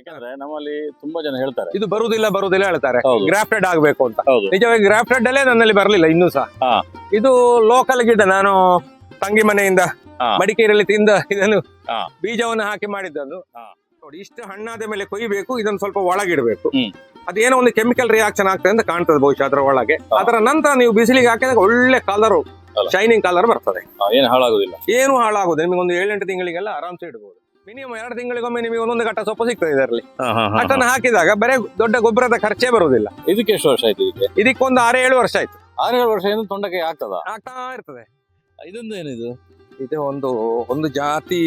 ಯಾಕಂದ್ರೆ ನಮ್ಮಲ್ಲಿ ತುಂಬಾ ಜನ ಹೇಳ್ತಾರೆ ಇದು ಬರುದಿಲ್ಲ ಬರುದಿಲ್ಲ ಹೇಳ್ತಾರೆ ಹೌದು. ಗ್ರಾಫ್ಟೆಡ್ ಆಗ್ಬೇಕು ಅಂತ ಹೌದು ನಿಜವಾಗಿ ಗ್ರಾಫ್ಟೆಡ್ ಅಲ್ಲೇ ನನ್ನಲ್ಲಿ ಬರ್ಲಿಲ್ಲ ಇನ್ನು ಸಹ ಹಾ. ಇದು ಲೋಕಲ್ ಗಿಡ ನಾನು ತಂಗಿ ಮನೆಯಿಂದ ಹಾ. ಮಡಿಕೇರಿಯಲ್ಲಿ ತಿಂದ ಇದನ್ನು ಹಾ. ಬೀಜವನ್ನು ಹಾಕಿ ಮಾಡಿದ್ದನ್ನು ಹಾ. ನೋಡಿ ಇಷ್ಟು ಹಣ್ಣಾದ ಮೇಲೆ ಕೊಯ್ಬೇಕು ಇದನ್ನು ಸ್ವಲ್ಪ ಒಳಗಿಡಬೇಕು ಹ್ಮ್. ಅದೇನೋ ಒಂದು ಕೆಮಿಕಲ್ ರಿಯಾಕ್ಷನ್ ಆಗ್ತದೆ ಅಂತ ಕಾಣ್ತದೆ ಬಹುಶಃ ಅದರ ಒಳಗೆ ಹಾ. ಅದರ ನಂತರ ನೀವು ಬಿಸಿಲಿಗೆ ಹಾಕಿದಾಗ ಒಳ್ಳೆ ಕಲರ್ ಅಲ್ಲ. ಶೈನಿಂಗ್ ಕಲರ್ ಬರ್ತದೆ ಏನು ಹಾಳಾಗುದಿಲ್ಲ ಏನು ಹಾಳಾಗುದು ನಿಮಗೆ ಒಂದು ಏಳೆಂಟು ತಿಂಗಳಿಗೆಲ್ಲ ಆರಾಮ್ಸೆ ಇಡಬಹುದು ಮಿನಿಮಮ್ ಎರಡು ತಿಂಗಳಿಗೊಮ್ಮೆ ನಿಮಗೆ ಒಂದೊಂದು ಕಟ್ಟ ಸೊಪ್ಪು ಸಿಗ್ತದೆ ಇದರಲ್ಲಿ. ಅಷ್ಟನ್ನು ಹಾಕಿದಾಗ ಬರೇ ದೊಡ್ಡ ಗೊಬ್ಬರದ ಖರ್ಚೇ ಬರುವುದಿಲ್ಲ. ಇದಕ್ಕೆ ಎಷ್ಟು ವರ್ಷ ಆಯ್ತು ಇದಕ್ಕೆ? ಇದಕ್ಕೊಂದು ಆರು ಏಳು ವರ್ಷ ಆಯ್ತು. ಆರೇಳು ವರ್ಷ ಏನು ತೊಂಡಕ್ಕೆ ಆಗ್ತದ? ಆಗ್ತಾ ಇರ್ತದೆ. ಇದೊಂದು ಏನಿದು? ಇದು ಒಂದು ಒಂದು ಜಾತಿ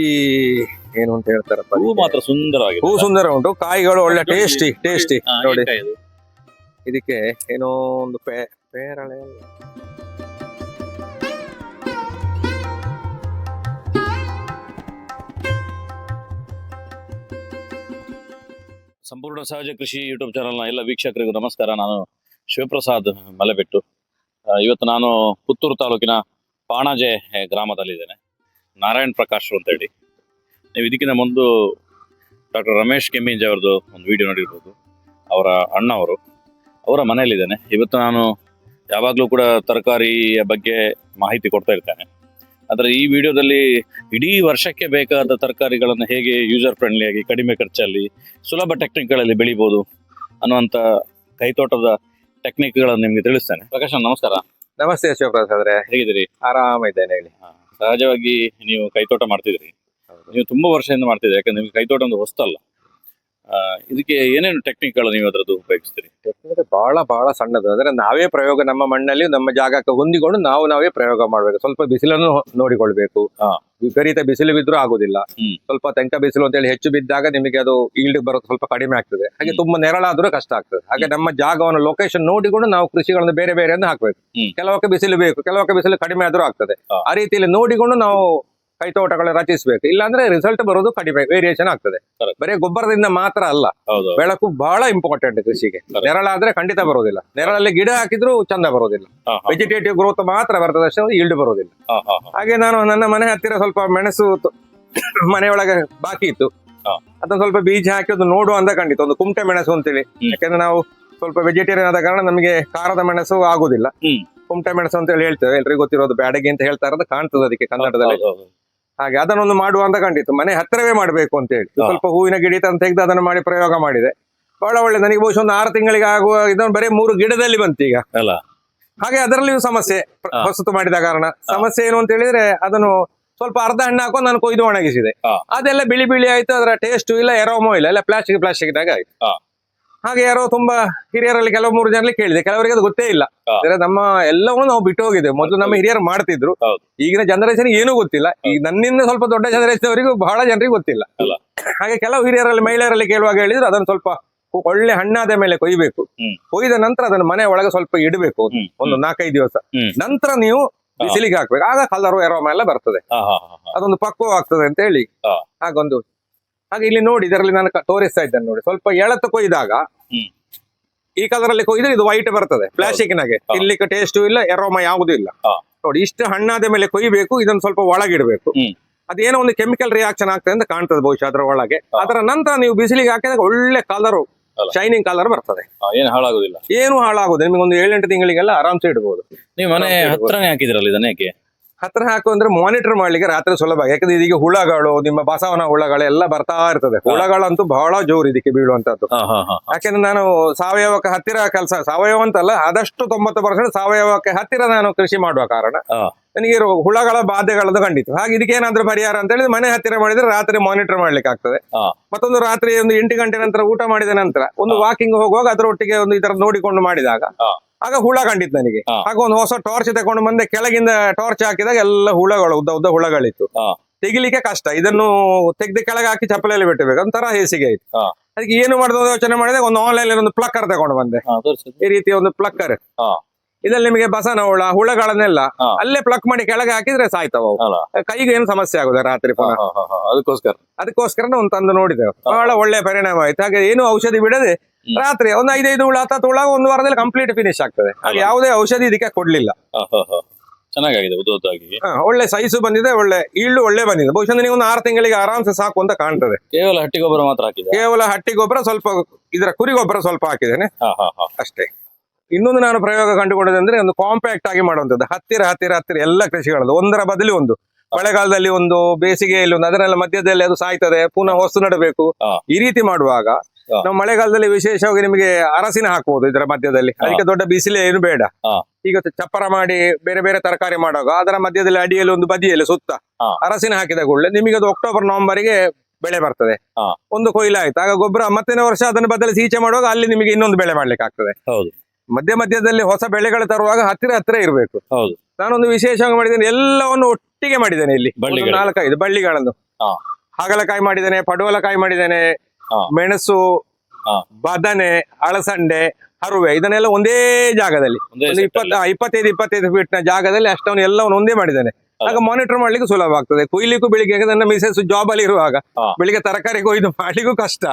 ಏನು ಅಂತ ಹೇಳ್ತಾರಪ್ಪ ಹೂ ಮಾತ್ರ ಸುಂದರವಾಗಿದೆ. ಹೂ ಸುಂದರ ಉಂಟು. ಕಾಯಿಗಳು ಒಳ್ಳೆ ಟೇಸ್ಟಿ ಟೇಸ್ಟಿ ನೋಡಿ. ಇದು? ಇದಕ್ಕೆ ಏನೋ ಒಂದು ಪೇ ಪೇರಳೆ. ಸಂಪೂರ್ಣ ಸಹಜ ಕೃಷಿ ಯೂಟ್ಯೂಬ್ ಚಾನಲ್ನ ಎಲ್ಲ ವೀಕ್ಷಕರಿಗೂ ನಮಸ್ಕಾರ. ನಾನು ಶಿವಪ್ರಸಾದ್ ಮಲೆಬೆಟ್ಟು. ಇವತ್ತು ನಾನು ಪುತ್ತೂರು ತಾಲೂಕಿನ ಪಾಣಾಜೆ ಗ್ರಾಮದಲ್ಲಿದ್ದೇನೆ. ನಾರಾಯಣ್ ಪ್ರಕಾಶ್ ಅಂತ ಹೇಳಿ ನೀವು ಇದಕ್ಕಿಂತ ಮುಂದು ಡಾಕ್ಟರ್ ರಮೇಶ್ ಕೆಮ್ಮಿಂಜ್ ಅವ್ರದ್ದು ಒಂದು ವಿಡಿಯೋ ನೋಡಿರ್ಬೋದು. ಅವರ ಅಣ್ಣವರು ಅವರ ಮನೆಯಲ್ಲಿದ್ದೇನೆ. ಇವತ್ತು ನಾನು ಯಾವಾಗಲೂ ಕೂಡ ತರಕಾರಿಯ ಬಗ್ಗೆ ಮಾಹಿತಿ ಕೊಡ್ತಾ ಇರ್ತೇನೆ. ಆದರೆ ಈ ವಿಡಿಯೋದಲ್ಲಿ ಇಡೀ ವರ್ಷಕ್ಕೆ ಬೇಕಾದ ತರಕಾರಿಗಳನ್ನು ಹೇಗೆ ಯೂಸರ್ ಫ್ರೆಂಡ್ಲಿ ಆಗಿ ಕಡಿಮೆ ಖರ್ಚಲ್ಲಿ ಸುಲಭ ಟೆಕ್ನಿಕ್ಗಳಲ್ಲಿ ಬೆಳಿಬೋದು ಅನ್ನುವಂಥ ಕೈತೋಟದ ಟೆಕ್ನಿಕ್ಗಳನ್ನು ನಿಮಗೆ ತಿಳಿಸ್ತೇನೆ. ಪ್ರಕಾಶ್ ನಮಸ್ಕಾರ. ನಮಸ್ತೆ ಶಿವಪ್ರಸಾದ್ ಆದ್ರೆ ಹೇಗಿದ್ದೀರಿ? ಆರಾಮ ಇದ್ದೇನೆ ಹೇಳಿ. ಹಾ, ಸಹಜವಾಗಿ ನೀವು ಕೈತೋಟ ಮಾಡ್ತಿದ್ರಿ ನೀವು ತುಂಬಾ ವರ್ಷದಿಂದ ಮಾಡ್ತಿದ್ದೀರಿ ಯಾಕಂದ್ರೆ ನಿಮ್ಗೆ ಕೈತೋಟ ಒಂದು ಹೊಸ್ತಲ್ಲ. ಇದಕ್ಕೆ ಏನೇನು ಟೆಕ್ನಿಕ್ಗಳು ನೀವು ಅದರದ್ದು ಉಪಯೋಗಿಸ್ತೀರಿ? ಟೆಕ್ನಿಕ್ ಬಹಳ ಬಹಳ ಸಣ್ಣದು. ಅಂದ್ರೆ ನಾವೇ ಪ್ರಯೋಗ ನಮ್ಮ ಮಣ್ಣಲ್ಲಿ ನಮ್ಮ ಜಾಗಕ್ಕೆ ಹೊಂದಿಕೊಂಡು ನಾವು ನಾವೇ ಪ್ರಯೋಗ ಮಾಡ್ಬೇಕು. ಸ್ವಲ್ಪ ಬಿಸಿಲನ್ನು ನೋಡಿಕೊಳ್ಬೇಕು. ವಿಪರೀತ ಬಿಸಿಲು ಬಿದ್ರೂ ಆಗುದಿಲ್ಲ. ಸ್ವಲ್ಪ ತೆಂಕ ಬಿಸಿಲು ಅಂತ ಹೇಳಿ ಹೆಚ್ಚು ಬಿದ್ದಾಗ ನಿಮಗೆ ಅದು ಈಲ್ಡ್ ಬರೋದು ಸ್ವಲ್ಪ ಕಡಿಮೆ ಆಗ್ತದೆ. ಹಾಗೆ. ತುಂಬಾ ನೆರಳಾದ್ರೂ ಕಷ್ಟ ಆಗ್ತದೆ. ಹಾಗೆ ನಮ್ಮ ಜಾಗವನ್ನು ಲೊಕೇಶನ್ ನೋಡಿಕೊಂಡು ನಾವು ಕೃಷಿಗಳನ್ನು ಬೇರೆ ಬೇರೆಯನ್ನು ಹಾಕ್ಬೇಕು. ಕೆಲವಕ್ಕೆ ಬಿಸಿಲು ಬೇಕು ಕೆಲವಕ್ಕೆ ಬಿಸಿಲು ಕಡಿಮೆ ಆದ್ರೂ ಆಗ್ತದೆ. ಆ ರೀತಿಯಲ್ಲಿ ನೋಡಿಕೊಂಡು ನಾವು ಕೈತೋಟಗಳ ರಚಿಸಬೇಕು. ಇಲ್ಲಾಂದ್ರೆ ರಿಸಲ್ಟ್ ಬರೋದು ಕಡಿಮೆ ವೇರಿಯೇಷನ್ ಆಗ್ತದೆ. ಬರೀ ಗೊಬ್ಬರದಿಂದ ಮಾತ್ರ ಅಲ್ಲ. ಬೆಳಕು ಬಹಳ ಇಂಪಾರ್ಟೆಂಟ್ ಕೃಷಿಗೆ. ನೆರಳಾದ್ರೆ ಖಂಡಿತ ಬರೋದಿಲ್ಲ. ನೆರಳಲ್ಲಿ ಗಿಡ ಹಾಕಿದ್ರು ಚಂದ ಬರೋದಿಲ್ಲ. ವೆಜಿಟೇಟಿವ್ ಗ್ರೋತ್ ಮಾತ್ರ ಬರ್ತದೆ ಅಷ್ಟೇ ಈಲ್ಡ್ ಬರೋದಿಲ್ಲ. ಹಾಗೆ ನಾನು ನನ್ನ ಮನೆ ಹತ್ತಿರ ಸ್ವಲ್ಪ ಮೆಣಸು ಮನೆಯೊಳಗೆ ಬಾಕಿ ಇತ್ತು. ಅದನ್ನ ಸ್ವಲ್ಪ ಬೀಜ ಹಾಕಿ ಒಂದು ನೋಡುವ ಅಂತ ಖಂಡಿತ ಒಂದು ಕುಮಟೆ ಮೆಣಸು ಅಂತೇಳಿ. ಯಾಕಂದ್ರೆ ನಾವು ಸ್ವಲ್ಪ ವೆಜಿಟೇರಿಯನ್ ಆದ ಕಾರಣ ನಮಗೆ ಖಾರದ ಮೆಣಸು ಆಗುದಿಲ್ಲ. ಕುಮಟೆ ಮೆಣಸು ಅಂತ ಹೇಳಿ ಹೇಳ್ತೇವೆ. ಎಲ್ರಿಗೂ ಗೊತ್ತಿರೋದು ಬ್ಯಾಡಗಿ ಅಂತ ಹೇಳ್ತಾ ಇರೋದು ಕಾಣ್ತದೆ ಅದಕ್ಕೆ ಕನ್ನಡದಲ್ಲಿ. ಹಾಗೆ ಅದನ್ನೊಂದು ಮಾಡುವ ಅಂತ ಕಂಡಿತ್ತು. ಮನೆ ಹತ್ತಿರವೇ ಮಾಡಬೇಕು ಅಂತ ಹೇಳಿ ಸ್ವಲ್ಪ ಹೂವಿನ ಗಿಡ ಅಂತ ತೆಗೆದು ಅದನ್ನು ಮಾಡಿ ಪ್ರಯೋಗ ಮಾಡಿದೆ. ಬಹಳ ಒಳ್ಳೆ. ನನಗೆ ಬಹುಶಃ ಒಂದು ಆರು ತಿಂಗಳಿಗೆ ಆಗುವ ಇದನ್ನು ಬರೀ ಮೂರು ಗಿಡದಲ್ಲಿ ಬಂತು ಈಗ. ಅಲ್ಲ. ಹಾಗೆ ಅದರಲ್ಲಿಯೂ ಸಮಸ್ಯೆ ಪ್ರಸ್ತುತ ಮಾಡಿದ ಕಾರಣ. ಸಮಸ್ಯೆ ಏನು ಅಂತ ಹೇಳಿದ್ರೆ ಅದನ್ನು ಸ್ವಲ್ಪ ಅರ್ಧ ಹಣ್ಣು ಹಾಕೊಂಡು ನಾನು ಕೊಯ್ದು ಒಣಗಿಸಿದೆ. ಅದೆಲ್ಲ ಬಿಳಿ ಬಿಳಿ ಆಯ್ತು. ಅದರ ಟೇಸ್ಟ್ ಇಲ್ಲ ಎರೋಮೋ ಇಲ್ಲ. ಎಲ್ಲ ಪ್ಲಾಸ್ಟಿಕ್ ಪ್ಲಾಸ್ಟಿಕ್ ದಾಗ ಆಯ್ತು. ಹಾಗೆ ಯಾರೋ ತುಂಬಾ ಹಿರಿಯರಲ್ಲಿ ಕೆಲವು ಮೂರು ಜನರಲ್ಲಿ ಕೇಳಿದೆ. ಕೆಲವರಿಗೆ ಅದು ಗೊತ್ತೇ ಇಲ್ಲ. ಅಂದ್ರೆ ನಮ್ಮ ಎಲ್ಲವೂ ನಾವು ಬಿಟ್ಟು ಹೋಗಿದೆ ಮೊದಲು ನಮ್ಮ ಹಿರಿಯರು ಮಾಡ್ತಿದ್ರು. ಈಗಿನ ಜನರೇಷನ್ ಏನೂ ಗೊತ್ತಿಲ್ಲ. ಈಗ ನನ್ನಿಂದ ಸ್ವಲ್ಪ ದೊಡ್ಡ ಜನರೇಷನ್ ಅವರಿಗೂ ಬಹಳ ಜನರಿಗೆ ಗೊತ್ತಿಲ್ಲ. ಹಾಗೆ ಕೆಲವು ಹಿರಿಯರಲ್ಲಿ ಮಹಿಳೆಯರಲ್ಲಿ ಕೇಳುವಾಗ ಹೇಳಿದ್ರು ಅದನ್ನು ಸ್ವಲ್ಪ ಒಳ್ಳೆ ಹಣ್ಣಾದ ಮೇಲೆ ಕೊಯ್ಬೇಕು. ಕೊಯ್ದ ನಂತರ ಅದನ್ನು ಮನೆ ಒಳಗೆ ಸ್ವಲ್ಪ ಇಡಬೇಕು. ಒಂದು ನಾಲ್ಕೈದು ದಿವಸ. ನಂತರ ನೀವು. ಬಿಸಿಲಿಗೆ ಹಾಕ್ಬೇಕು. ಆಗ ಕಲರ್ ಎರೋಮ ಎಲ್ಲ ಬರ್ತದೆ. ಅದೊಂದು ಪಕ್ವ ಆಗ್ತದೆ ಅಂತ ಹೇಳಿ. ಹಾಗೊಂದು ಹಾಗೆ ಇಲ್ಲಿ ನೋಡಿ ಇದರಲ್ಲಿ ನಾನು ತೋರಿಸ್ತಾ ಇದ್ದೇನೆ ನೋಡಿ. ಸ್ವಲ್ಪ ಎಳತು ಕೊಯ್ದಾಗ. ಈ ಕಲರ್ ಅಲ್ಲಿ ಕೊಯ್ದ್ರೆ ಇದು ವೈಟ್ ಬರ್ತದೆ ಪ್ಲಾಸ್ಟಿಕ್ನಾಗೆ. ತಿನ್ಲಿಕ್ಕೆ ಟೇಸ್ಟ್ ಇಲ್ಲ ಎರೋಮ ಯಾವುದೂ ಇಲ್ಲ. ನೋಡಿ ಇಷ್ಟು ಹಣ್ಣಾದ ಮೇಲೆ ಕೊಯ್ಬೇಕು ಇದನ್ನು ಸ್ವಲ್ಪ ಒಳಗಿಡಬೇಕು. ಅದೇನೋ ಒಂದು ಕೆಮಿಕಲ್ ರಿಯಾಕ್ಷನ್ ಆಗ್ತದೆ ಅಂತ ಕಾಣ್ತದೆ ಬಹುಶಃ ಅದರ ಒಳಗೆ. ಅದರ ನಂತರ ನೀವು ಬಿಸಿಲಿಗೆ ಹಾಕಿದಾಗ ಒಳ್ಳೆ ಕಲರ್ ಶೈನಿಂಗ್ ಕಲರ್ ಬರ್ತದೆ. ಏನು ಹಾಳಾಗುದಿಲ್ಲ. ಏನು ಹಾಳಾಗುದಿಲ್ಲ ನಿಮಗೆ ಒಂದು ಏಳೆಂಟು ತಿಂಗಳಿಗೆಲ್ಲ ಆರಾಮ್ಸೆ ಇಡಬಹುದು ನೀವು ಮನೆ ಹತ್ರನೇ ಹಾಕಿದ್ರಲ್ಲ ಇದನ್ನ ಯಾಕೆ ಹತ್ರ ಹಾಕು ಅಂದ್ರೆ ಮಾನಿಟರ್ ಮಾಡ್ಲಿಕ್ಕೆ ರಾತ್ರಿ ಸುಲಭ. ಯಾಕಂದ್ರೆ ಇದೀಗ ಹುಳಗಳು ನಿಮ್ಮ ಬಸವನ ಹುಳಗಳು ಎಲ್ಲ ಬರ್ತಾ ಇರ್ತದೆ. ಹುಳಗಳಂತೂ ಬಹಳ ಜೋರು ಇದಕ್ಕೆ ಬೀಳುವಂತದ್ದು ಯಾಕೆಂದ್ರೆ ನಾನು ಸಾವಯವಕ್ಕೆ ಹತ್ತಿರ ಕೆಲಸ ಸಾವಯವ ಅಂತಲ್ಲ ಆದಷ್ಟು ತೊಂಬತ್ತು ಪರ್ಸೆಂಟ್ ಸಾವಯವಕ್ಕೆ ಹತ್ತಿರ ನಾನು ಕೃಷಿ ಮಾಡುವ ಕಾರಣ. ನನಗೆ ಹುಳಗಳ ಬಾಧೆಗಳದ್ದು ಖಂಡಿತ. ಹಾಗೆ ಇದಕ್ಕೆ ಏನಾದ್ರೂ ಪರಿಹಾರ ಅಂತ ಹೇಳಿದ್ರೆ ಮನೆ ಹತ್ತಿರ ಮಾಡಿದ್ರೆ ರಾತ್ರಿ ಮಾನಿಟರ್ ಮಾಡ್ಲಿಕ್ಕೆ ಆಗ್ತದೆ. ಮತ್ತೊಂದು ರಾತ್ರಿ ಒಂದು ಎಂಟು ಗಂಟೆ ನಂತರ ಊಟ ಮಾಡಿದ ನಂತರ ಒಂದು ವಾಕಿಂಗ್ ಹೋಗುವಾಗ ಅದರೊಟ್ಟಿಗೆ ಒಂದು ಈ ತರ ನೋಡಿಕೊಂಡು ಮಾಡಿದಾಗ. ಆಗ ಹುಳ ಕಂಡಿತ್ತು ನನಗೆ. ಆಗ ಒಂದು ಹೊಸ ಟಾರ್ಚ್ ತಗೊಂಡು ಬಂದೆ. ಕೆಳಗಿಂದ ಟಾರ್ಚ್ ಹಾಕಿದಾಗ ಎಲ್ಲ ಹುಳಗಳು ಉದ್ದ ಉದ್ದ ಹುಳಗಳಿತ್ತು. ತೆಗಿಲಿಕ್ಕೆ ಕಷ್ಟ. ಇದನ್ನು ತೆಗೆದು ಕೆಳಗೆ ಹಾಕಿ ಚಪ್ಪಲೆಯಲ್ಲಿ ಬಿಟ್ಟಬೇಕು ಒಂಥರ ಹೇಸಿಗೆ ಆಯ್ತು. ಅದಕ್ಕೆ ಏನು ಮಾಡಿದ ಯೋಚನೆ ಮಾಡಿದೆ. ಒಂದು ಆನ್ಲೈನ್ ಒಂದು ಪ್ಲಕ್ಕರ್ ತಗೊಂಡು ಬಂದೆ. ಈ ರೀತಿ ಒಂದು ಪ್ಲಕ್ಕರ್. ಇದ್ರಲ್ಲಿ ನಿಮಗೆ ಬಸನ ಹುಳ ಹುಳಗಳನ್ನೆಲ್ಲ. ಅಲ್ಲೇ ಪ್ಲಕ್ ಮಾಡಿ ಕೆಳಗೆ ಹಾಕಿದ್ರೆ ಸಾಯ್ತಾವ ಕೈಗೆ ಏನು ಸಮಸ್ಯೆ ಆಗುದ ರಾತ್ರಿ. ಅದಕ್ಕೋಸ್ಕರ. ಅದಕ್ಕೋಸ್ಕರ ಒಂದು ತಂದು ನೋಡಿದೆ. ಬಹಳ ಒಳ್ಳೆ ಪರಿಣಾಮ ಆಯ್ತು. ಹಾಗೆ ಏನು ಔಷಧಿ ಬಿಡದೆ. ರಾತ್ರಿ ಒಂದ್ ಐದೈದು ಹುಳ ಹತ್ತು ಹುಳ ಒಂದು ವಾರದಲ್ಲಿ ಕಂಪ್ಲೀಟ್ ಫಿನಿಶ್ ಆಗ್ತದೆ. ಯಾವುದೇ ಔಷಧಿ ಇದಕ್ಕೆ ಕೊಡ್ಲಿಲ್ಲ. ಚೆನ್ನಾಗಿದೆ ಉದ್ದಾಗಿ ಒಳ್ಳೆ ಸೈಜು ಬಂದಿದೆ ಒಳ್ಳೆ ಈಳು ಒಳ್ಳೆ ಬಂದಿದೆ. ಬಹುಶಃ ನೀವು ಒಂದು ಆರು ತಿಂಗಳಿಗೆ ಆರಾಮ್ಸೆ ಸಾಕು ಅಂತ ಕಾಣ್ತದೆ. ಕೇವಲ ಹಟ್ಟಿ ಗೊಬ್ಬರ ಮಾತ್ರ ಹಾಕಿದೆ ಕೇವಲ ಹಟ್ಟಿ ಗೊಬ್ಬರ ಸ್ವಲ್ಪ ಇದರ ಕುರಿ ಗೊಬ್ಬರ ಸ್ವಲ್ಪ ಹಾಕಿದ್ದೇನೆ. ಅಷ್ಟೇ. ಇನ್ನೊಂದು ನಾನು ಪ್ರಯೋಗ ಕಂಡುಕೊಂಡದಂದ್ರೆ ಒಂದು ಕಾಂಪ್ಯಾಕ್ಟ್ ಆಗಿ ಮಾಡುವಂಥದ್ದು. ಹತ್ತಿರ ಹತ್ತಿರ ಹತ್ತಿರ ಎಲ್ಲ ಕೃಷಿಗಳದ್ದು. ಒಂದರ ಬದಲಿ ಒಂದು. ಮಳೆಗಾಲದಲ್ಲಿ ಒಂದು ಬೇಸಿಗೆಯಲ್ಲಿ ಒಂದು ಅದರೆಲ್ಲ ಮಧ್ಯದಲ್ಲಿ ಅದು ಸಾಯ್ತದೆ ಪುನಃ ಹೊಸ ನಡಬೇಕು. ಈ ರೀತಿ ಮಾಡುವಾಗ. ನಾವು ಮಳೆಗಾಲದಲ್ಲಿ ವಿಶೇಷವಾಗಿ ನಿಮಗೆ ಅರಸಿನ ಹಾಕಬಹುದು ಇದರ ಮಧ್ಯದಲ್ಲಿ. ಅದಕ್ಕೆ ದೊಡ್ಡ ಬಿಸಿಲೇ ಏನು ಬೇಡ. ಈಗ ಚಪ್ಪರ ಮಾಡಿ ಬೇರೆ ಬೇರೆ ತರಕಾರಿ ಮಾಡುವಾಗ ಅದರ ಮಧ್ಯದಲ್ಲಿ ಅಡಿಯಲ್ಲಿ ಒಂದು ಬದಿಯಲ್ಲಿ ಸುತ್ತ ಅರಸಿನ ಹಾಕಿದ ಕೂಡಲೇ ನಿಮಗೆ ಅದು ಅಕ್ಟೋಬರ್ ನವೆಂಬರ್ಗೆ ಬೆಳೆ ಬರ್ತದೆ. ಒಂದು ಕೊಯ್ಲು ಆಯ್ತು. ಆಗ ಗೊಬ್ಬರ ಮತ್ತೆ ವರ್ಷ ಅದನ್ನು ಬದಲಿಸಿ ಈಚೆ ಮಾಡುವಾಗ ಅಲ್ಲಿ ನಿಮಗೆ ಇನ್ನೊಂದು ಬೆಳೆ ಮಾಡ್ಲಿಕ್ಕೆ ಆಗ್ತದೆ. ಹೌದು. ಮಧ್ಯ ಮಧ್ಯದಲ್ಲಿ ಹೊಸ ಬೆಳೆಗಳು ತರುವಾಗ ಹತ್ತಿರ ಹತ್ತಿರ ಇರಬೇಕು. ಹೌದು. ನಾನೊಂದು ವಿಶೇಷವಾಗಿ ಮಾಡಿದ್ದೇನೆ. ಎಲ್ಲವನ್ನು ಒಟ್ಟಿಗೆ ಮಾಡಿದ್ದೇನೆ ಇಲ್ಲಿ. ನಾಲ್ಕೈದು ಬಳ್ಳಿಗಳನ್ನು. ಹಾಗಲಕಾಯಿ ಮಾಡಿದ್ದೇನೆ ಪಡುವಲಕಾಯಿ ಮಾಡಿದ್ದೇನೆ. ಮೆಣಸು ಬದನೆ ಅಳಸಂಡೆ ಹರುವೆ ಇದನ್ನೆಲ್ಲ ಒಂದೇ ಜಾಗದಲ್ಲಿ. ಇಪ್ಪತ್ತ ಇಪ್ಪತ್ತೈದು ಇಪ್ಪತ್ತೈದು ಫೀಟ್ನ ಜಾಗದಲ್ಲಿ ಅಷ್ಟವನ್ನು ಎಲ್ಲವನ್ನು ಒಂದೇ ಮಾಡಿದ್ದಾನೆ. ಆಗ ಮಾನಿಟರ್ ಮಾಡ್ಲಿಕ್ಕೆ ಸುಲಭ ಆಗ್ತದೆ. ಕೊಯ್ಲಿಕ್ಕೂ ಬೆಳಿಗ್ಗೆ ನನ್ನ ಮಿಸೆಸ್ ಜಾಬ್ ಅಲ್ಲಿ ಇರುವಾಗ. ಬೆಳಿಗ್ಗೆ ತರಕಾರಿ ಕೊಯ್ದು ಮಾಡ್ಲಿಕ್ಕೂ ಕಷ್ಟ.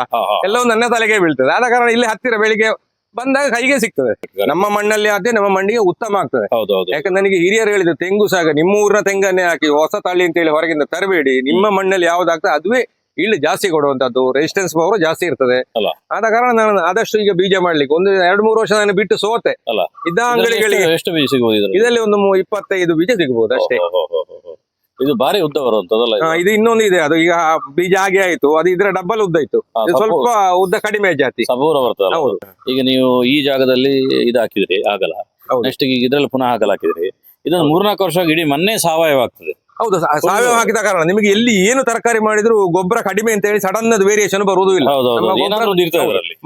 ಎಲ್ಲವೂ ನನ್ನ ತಲೆಗೆ ಬೀಳ್ತದೆ. ಆದ ಕಾರಣ ಇಲ್ಲಿ ಹತ್ತಿರ ಬೆಳಿಗ್ಗೆ ಬಂದಾಗ ಕೈಗೆ ಸಿಗ್ತದೆ. ನಮ್ಮ ಮಣ್ಣಲ್ಲಿ ಆದ್ರೆ ನಮ್ಮ ಮಣ್ಣಿಗೆ ಉತ್ತಮ ಆಗ್ತದೆ. ಯಾಕಂದ್ರೆ ನನಗೆ ಹಿರಿಯರು ಹೇಳಿದ್ರು ತೆಂಗು ಸಾಗ ನಿಮ್ಮ ಊರಿನ ತೆಂಗನ್ನೇ ಹಾಕಿ ಹೊಸ ತಳಿ ಅಂತ ಹೇಳಿ ಹೊರಗಿಂದ ತರಬೇಡಿ. ನಿಮ್ಮ ಮಣ್ಣಲ್ಲಿ ಯಾವ್ದಾಗ್ತದೆ ಅದುವೇ ಇಳ್ಳು ಜಾಸ್ತಿ ಕೊಡುವಂತದ್ದು ರೆಸಿಸ್ಟೆನ್ಸ್ ಪವರ್ ಜಾಸ್ತಿ ಇರ್ತದೆ. ಅಲ್ಲ. ಆದ ಕಾರಣ ನಾನು ಆದಷ್ಟು ಈಗ ಬೀಜ ಮಾಡ್ಲಿಕ್ಕೆ ಒಂದು ಎರಡು ಮೂರು ವರ್ಷ ನಾನು ಬಿಟ್ಟು ಸೋತೆ. ಅಲ್ಲ. ಇದ್ದ ಅಂಗಡಿಗಳಿಗೆ ಎಷ್ಟು- ಎಷ್ಟು ಬೀಜ ಸಿಗಬಹುದು ಇದರಲ್ಲಿ? ಇದರಲ್ಲಿ ಒಂದು ಮೂ- ಇಪ್ಪತ್ತೈದು ಬೀಜ ಸಿಗಬಹುದು ಅಷ್ಟೇ. ಓ. ಇದು ಬಾರಿ ಉದ್ದ ಬರುವಂತದಲ್ಲ ಇದು? ಇನ್ನೊಂದು ಇದೆ. ಅದು ಈಗ ಬೀಜ ಆಗಿ ಆಯ್ತು. ಅದು ಇದ್ರ ಡಬ್ಬಲ್ ಉದ್ದ ಇತ್ತು ಇದು ಸ್ವಲ್ಪ ಉದ್ದ ಕಡಿಮೆ ಜಾತಿ. ಸಬೂರ ಬರ್ತದಲ್ಲ ಹೌದು. ಈಗ ನೀವು ಈ ಜಾಗದಲ್ಲಿ ಇದು ಹಾಕಿದ್ರಿ ಆಗಲ್ಲ. ಹೌದು. ನೆಕ್ಸ್ಟ್ ಈಗ ಇದ್ರಲ್ಲಿ ಪುನಃ ಆಗಲ್ಲ ಹಾಕಿದ್ರಿ ಇದನ್ನು ಮೂರ್ನಾಲ್ಕು ವರ್ಷ ಇಡೀ ಮೊನ್ನೆ ಸಾವಯವ ಆಗ್ತದೆ. ಹೌದು ಸಾವಯವ ಹಾಕಿದ ಕಾರಣ ನಿಮಗೆ ಎಲ್ಲಿ ಏನು ತರಕಾರಿ ಮಾಡಿದ್ರು ಗೊಬ್ಬರ ಕಡಿಮೆ ಅಂತ ಹೇಳಿ ಸಡನ್ ಅದು ವೇರಿಯೇಷನ್ ಬರುವುದು ಇಲ್ಲ.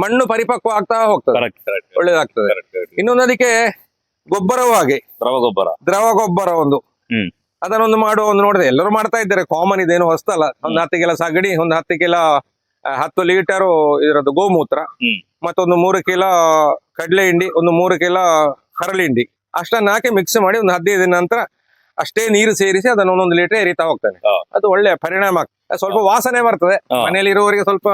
ಮಣ್ಣು ಪರಿಪಕ್ವ ಆಗ್ತಾ ಹೋಗ್ತದೆ. ಒಳ್ಳೇದಾಗ್ತದೆ. ಇನ್ನೊಂದು ಅದಕ್ಕೆ ಗೊಬ್ಬರವೂ ಹಾಗೆ. ದ್ರವ ಗೊಬ್ಬರ. ದ್ರವ ಗೊಬ್ಬರ ಒಂದು. ಅದನ್ನೊಂದು ಮಾಡುವ ಒಂದು ನೋಡಿದೆ. ಎಲ್ಲರೂ ಮಾಡ್ತಾ ಇದ್ದಾರೆ. ಕಾಮನ್ ಇದೇನು ಹೊಸ್ತಲ್ಲ ಒಂದು ಹತ್ತು ಕಿಲೋ ಸಗಣಿ ಒಂದು ಹತ್ತು ಕಿಲೋ ಹತ್ತು ಲೀಟರ್ ಇದರದ್ದು ಗೋಮೂತ್ರ. ಮತ್ತೊಂದು ಮೂರು ಕಿಲೋ ಕಡಲೆ ಹಿಂಡಿ ಒಂದು ಮೂರು ಕಿಲೋ ಹರಳಿ ಹಿಂಡಿ ಅಷ್ಟನ್ನ ಹಾಕಿ ಮಿಕ್ಸ್ ಮಾಡಿ ಒಂದು ಹದಿನೈದು ದಿನ ನಂತರ ಅಷ್ಟೇ ನೀರು ಸೇರಿಸಿ ಅದನ್ನು ಒಂದೊಂದು ಲೀಟರ್ ಎರಿತಾ ಹೋಗ್ತಾನೆ. ಅದು ಒಳ್ಳೆ ಪರಿಣಾಮ ಆಗ್ತದೆ. ಸ್ವಲ್ಪ ವಾಸನೆ ಬರ್ತದೆ. ಮನೇಲಿ ಮನೆಯಲ್ಲಿ ಇರುವವರಿಗೆ ಸ್ವಲ್ಪ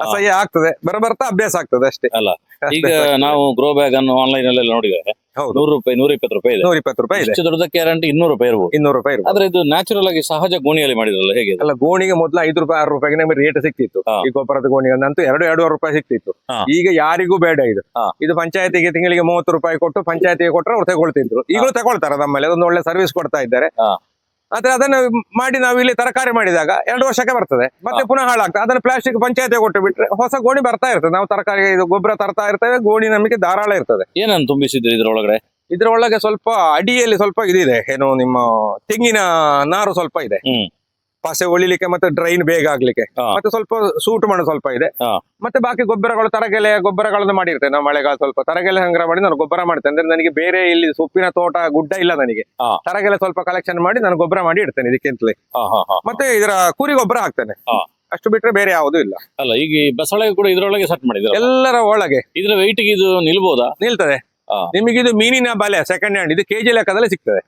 ಅಸಹ್ಯ ಆಗ್ತದೆ. ಬರಬರ್ತಾ ಅಭ್ಯಾಸ ಆಗ್ತದೆ ಅಷ್ಟೇ. ಅಲ್ಲ ಈಗ ನಾವು ಗ್ರೋ ಬ್ಯಾಗ್ ಅನ್ನು ಆನ್ಲೈನ್ ಅಲ್ಲಿ ನೋಡಿದ್ರೆ ಹೌದು. ನೂರು ರೂಪಾಯಿ ನೂರ ಇಪ್ಪತ್ತು ರೂಪಾಯಿ ಇದೆ. ನೂರ ಇಪ್ಪತ್ತು ರೂಪಾಯಿ ಇದೆ. ಇಷ್ಟು ದೊಡ್ಡದ ಗ್ಯಾರಂಟಿ ಇನ್ನೂರು ರೂಪಾಯಿ ಇರ್ಬೋದು. ಇನ್ನೂರು ರೂಪಾಯಿ ಇರ್ಬೋದು. ಆದ್ರೆ ಇದು ನ್ಯಾಚುರಲ್ ಆಗಿ ಸಹಜ ಗೋಣಿಯಲ್ಲಿ ಮಾಡಿದ್ರಲ್ಲ ಹೇಗೆ ಅಲ್ಲ ಗೋಣಿಗೆ ಮೊದಲು ಐದು ರೂಪಾಯಿ ಆರು ರೂಪಾಯಿಗೆ ನಮಗೆ ರೇಟ್ ಸಿಕ್ತಿತ್ತು. ಹಾ. ಈ ಗೊಬ್ಬರದ ಗೋಣಿಗೆ ಅಂತೂ ಎರಡು ಎರಡೂವರೆ ರೂಪಾಯಿ ಸಿಕ್ತಿತ್ತು. ಹಾ. ಈಗ ಯಾರಿಗೂ ಬೇಡ ಇದು. ಹಾ. ಇದು ಪಂಚಾಯತಿಗೆ ತಿಂಗಳಿಗೆ ಮೂವತ್ತು ರೂಪಾಯಿ ಕೊಟ್ಟು ಪಂಚಾಯತಿಗೆ ಕೊಟ್ಟರೆ ಅವ್ರು ತಗೊಳ್ತಿದ್ರು. ಈಗಲೂ ತಗೊಳ್ತಾರೆ ನಮ್ಮಲ್ಲಿ ಅದೊಂದು ಒಳ್ಳೆ ಸರ್ವಿಸ್ ಕೊಡ್ತಾ ಇದ್ದಾರೆ. ಹಾ. ಆದ್ರೆ ಅದನ್ನ ಮಾಡಿ ನಾವು ಇಲ್ಲಿ ತರಕಾರಿ ಮಾಡಿದಾಗ ಎರಡು ವರ್ಷಕ್ಕೆ ಬರ್ತದೆ. ಮತ್ತೆ. ಪುನಃ ಹಾಳಾಗ್ತದೆ. ಅದನ್ನ ಪ್ಲಾಸ್ಟಿಕ್ ಪಂಚಾಯತ್ ಕೊಟ್ಟು ಬಿಟ್ರೆ ಹೊಸ ಗೋಣಿ ಬರ್ತಾ ಇರ್ತದೆ. ನಾವು ತರಕಾರಿ ಇದು ಗೊಬ್ಬರ ತರ್ತಾ ಇರ್ತೇವೆ ಗೋಣಿ ನಮಗೆ ಧಾರಾಳ ಇರ್ತದೆ. ಏನನ್ನು ತುಂಬಿಸಿದ್ರು ಇದ್ರೊಳಗಡೆ? ಇದ್ರೊಳಗೆ ಸ್ವಲ್ಪ ಅಡಿಯಲ್ಲಿ ಸ್ವಲ್ಪ ಇದಿದೆ. ಏನು ನಿಮ್ಮ ತೆಂಗಿನ ನಾರು ಸ್ವಲ್ಪ ಇದೆ. ಪಸೆ ಹೊಳಿಲಿಕ್ಕೆ ಮತ್ತೆ ಡ್ರೈನ್ ಬೇಗ ಆಗ್ಲಿಕ್ಕೆ. ಮತ್ತೆ ಸ್ವಲ್ಪ ಸೂಟ್ ಮಣ್ಣು ಸ್ವಲ್ಪ ಇದೆ. ಮತ್ತೆ ಬಾಕಿ ಗೊಬ್ಬರಗಳು ತರಗೆಲೆ ಗೊಬ್ಬರಗಳನ್ನು ಮಾಡಿರ್ತೇನೆ ನಾವು ಮಳೆಗಾಲ ಸ್ವಲ್ಪ ತರಗೆಲೆ ಸಂಗ್ರಹ ಮಾಡಿ ನಾನು ಗೊಬ್ಬರ ಮಾಡ್ತೇನೆ. ಅಂದ್ರೆ ನನಗೆ ಬೇರೆ ಇಲ್ಲಿ ಸೊಪ್ಪಿನ ತೋಟ ಗುಡ್ಡ ಇಲ್ಲ ನನಗೆ. ತರಗೆಲೆ ಸ್ವಲ್ಪ ಕಲೆಕ್ಷನ್ ಮಾಡಿ ನಾನು ಗೊಬ್ಬರ ಮಾಡಿ ಇಡ್ತೇನೆ ಇದಕ್ಕಿಂತಲೇ. ಮತ್ತೆ ಇದರ ಕುರಿ ಗೊಬ್ಬರ ಹಾಕ್ತೇನೆ. ಅಷ್ಟು ಬಿಟ್ರೆ ಬೇರೆ ಯಾವುದೂ ಇಲ್ಲ. ಅಲ್ಲ ಈಗ ಬಸಳೆ ಕೂಡ ಇದರೊಳಗೆ ಸೆಟ್ ಮಾಡಿದ್ರೆ ಎಲ್ಲರ ಒಳಗೆ. ಇದ್ರ ಗೆ ಇದು ನಿಲ್ಬಹುದಾ ನಿಲ್ತದೆ. ನಿಮಗಿದು ಮೀನಿನ ಬಲೆ ಸೆಕೆಂಡ್ ಹ್ಯಾಂಡ್ ಇದು ಕೆಜಿ ಲೆಕ್ಕದಲ್ಲಿ ಸಿಗ್ತದೆ.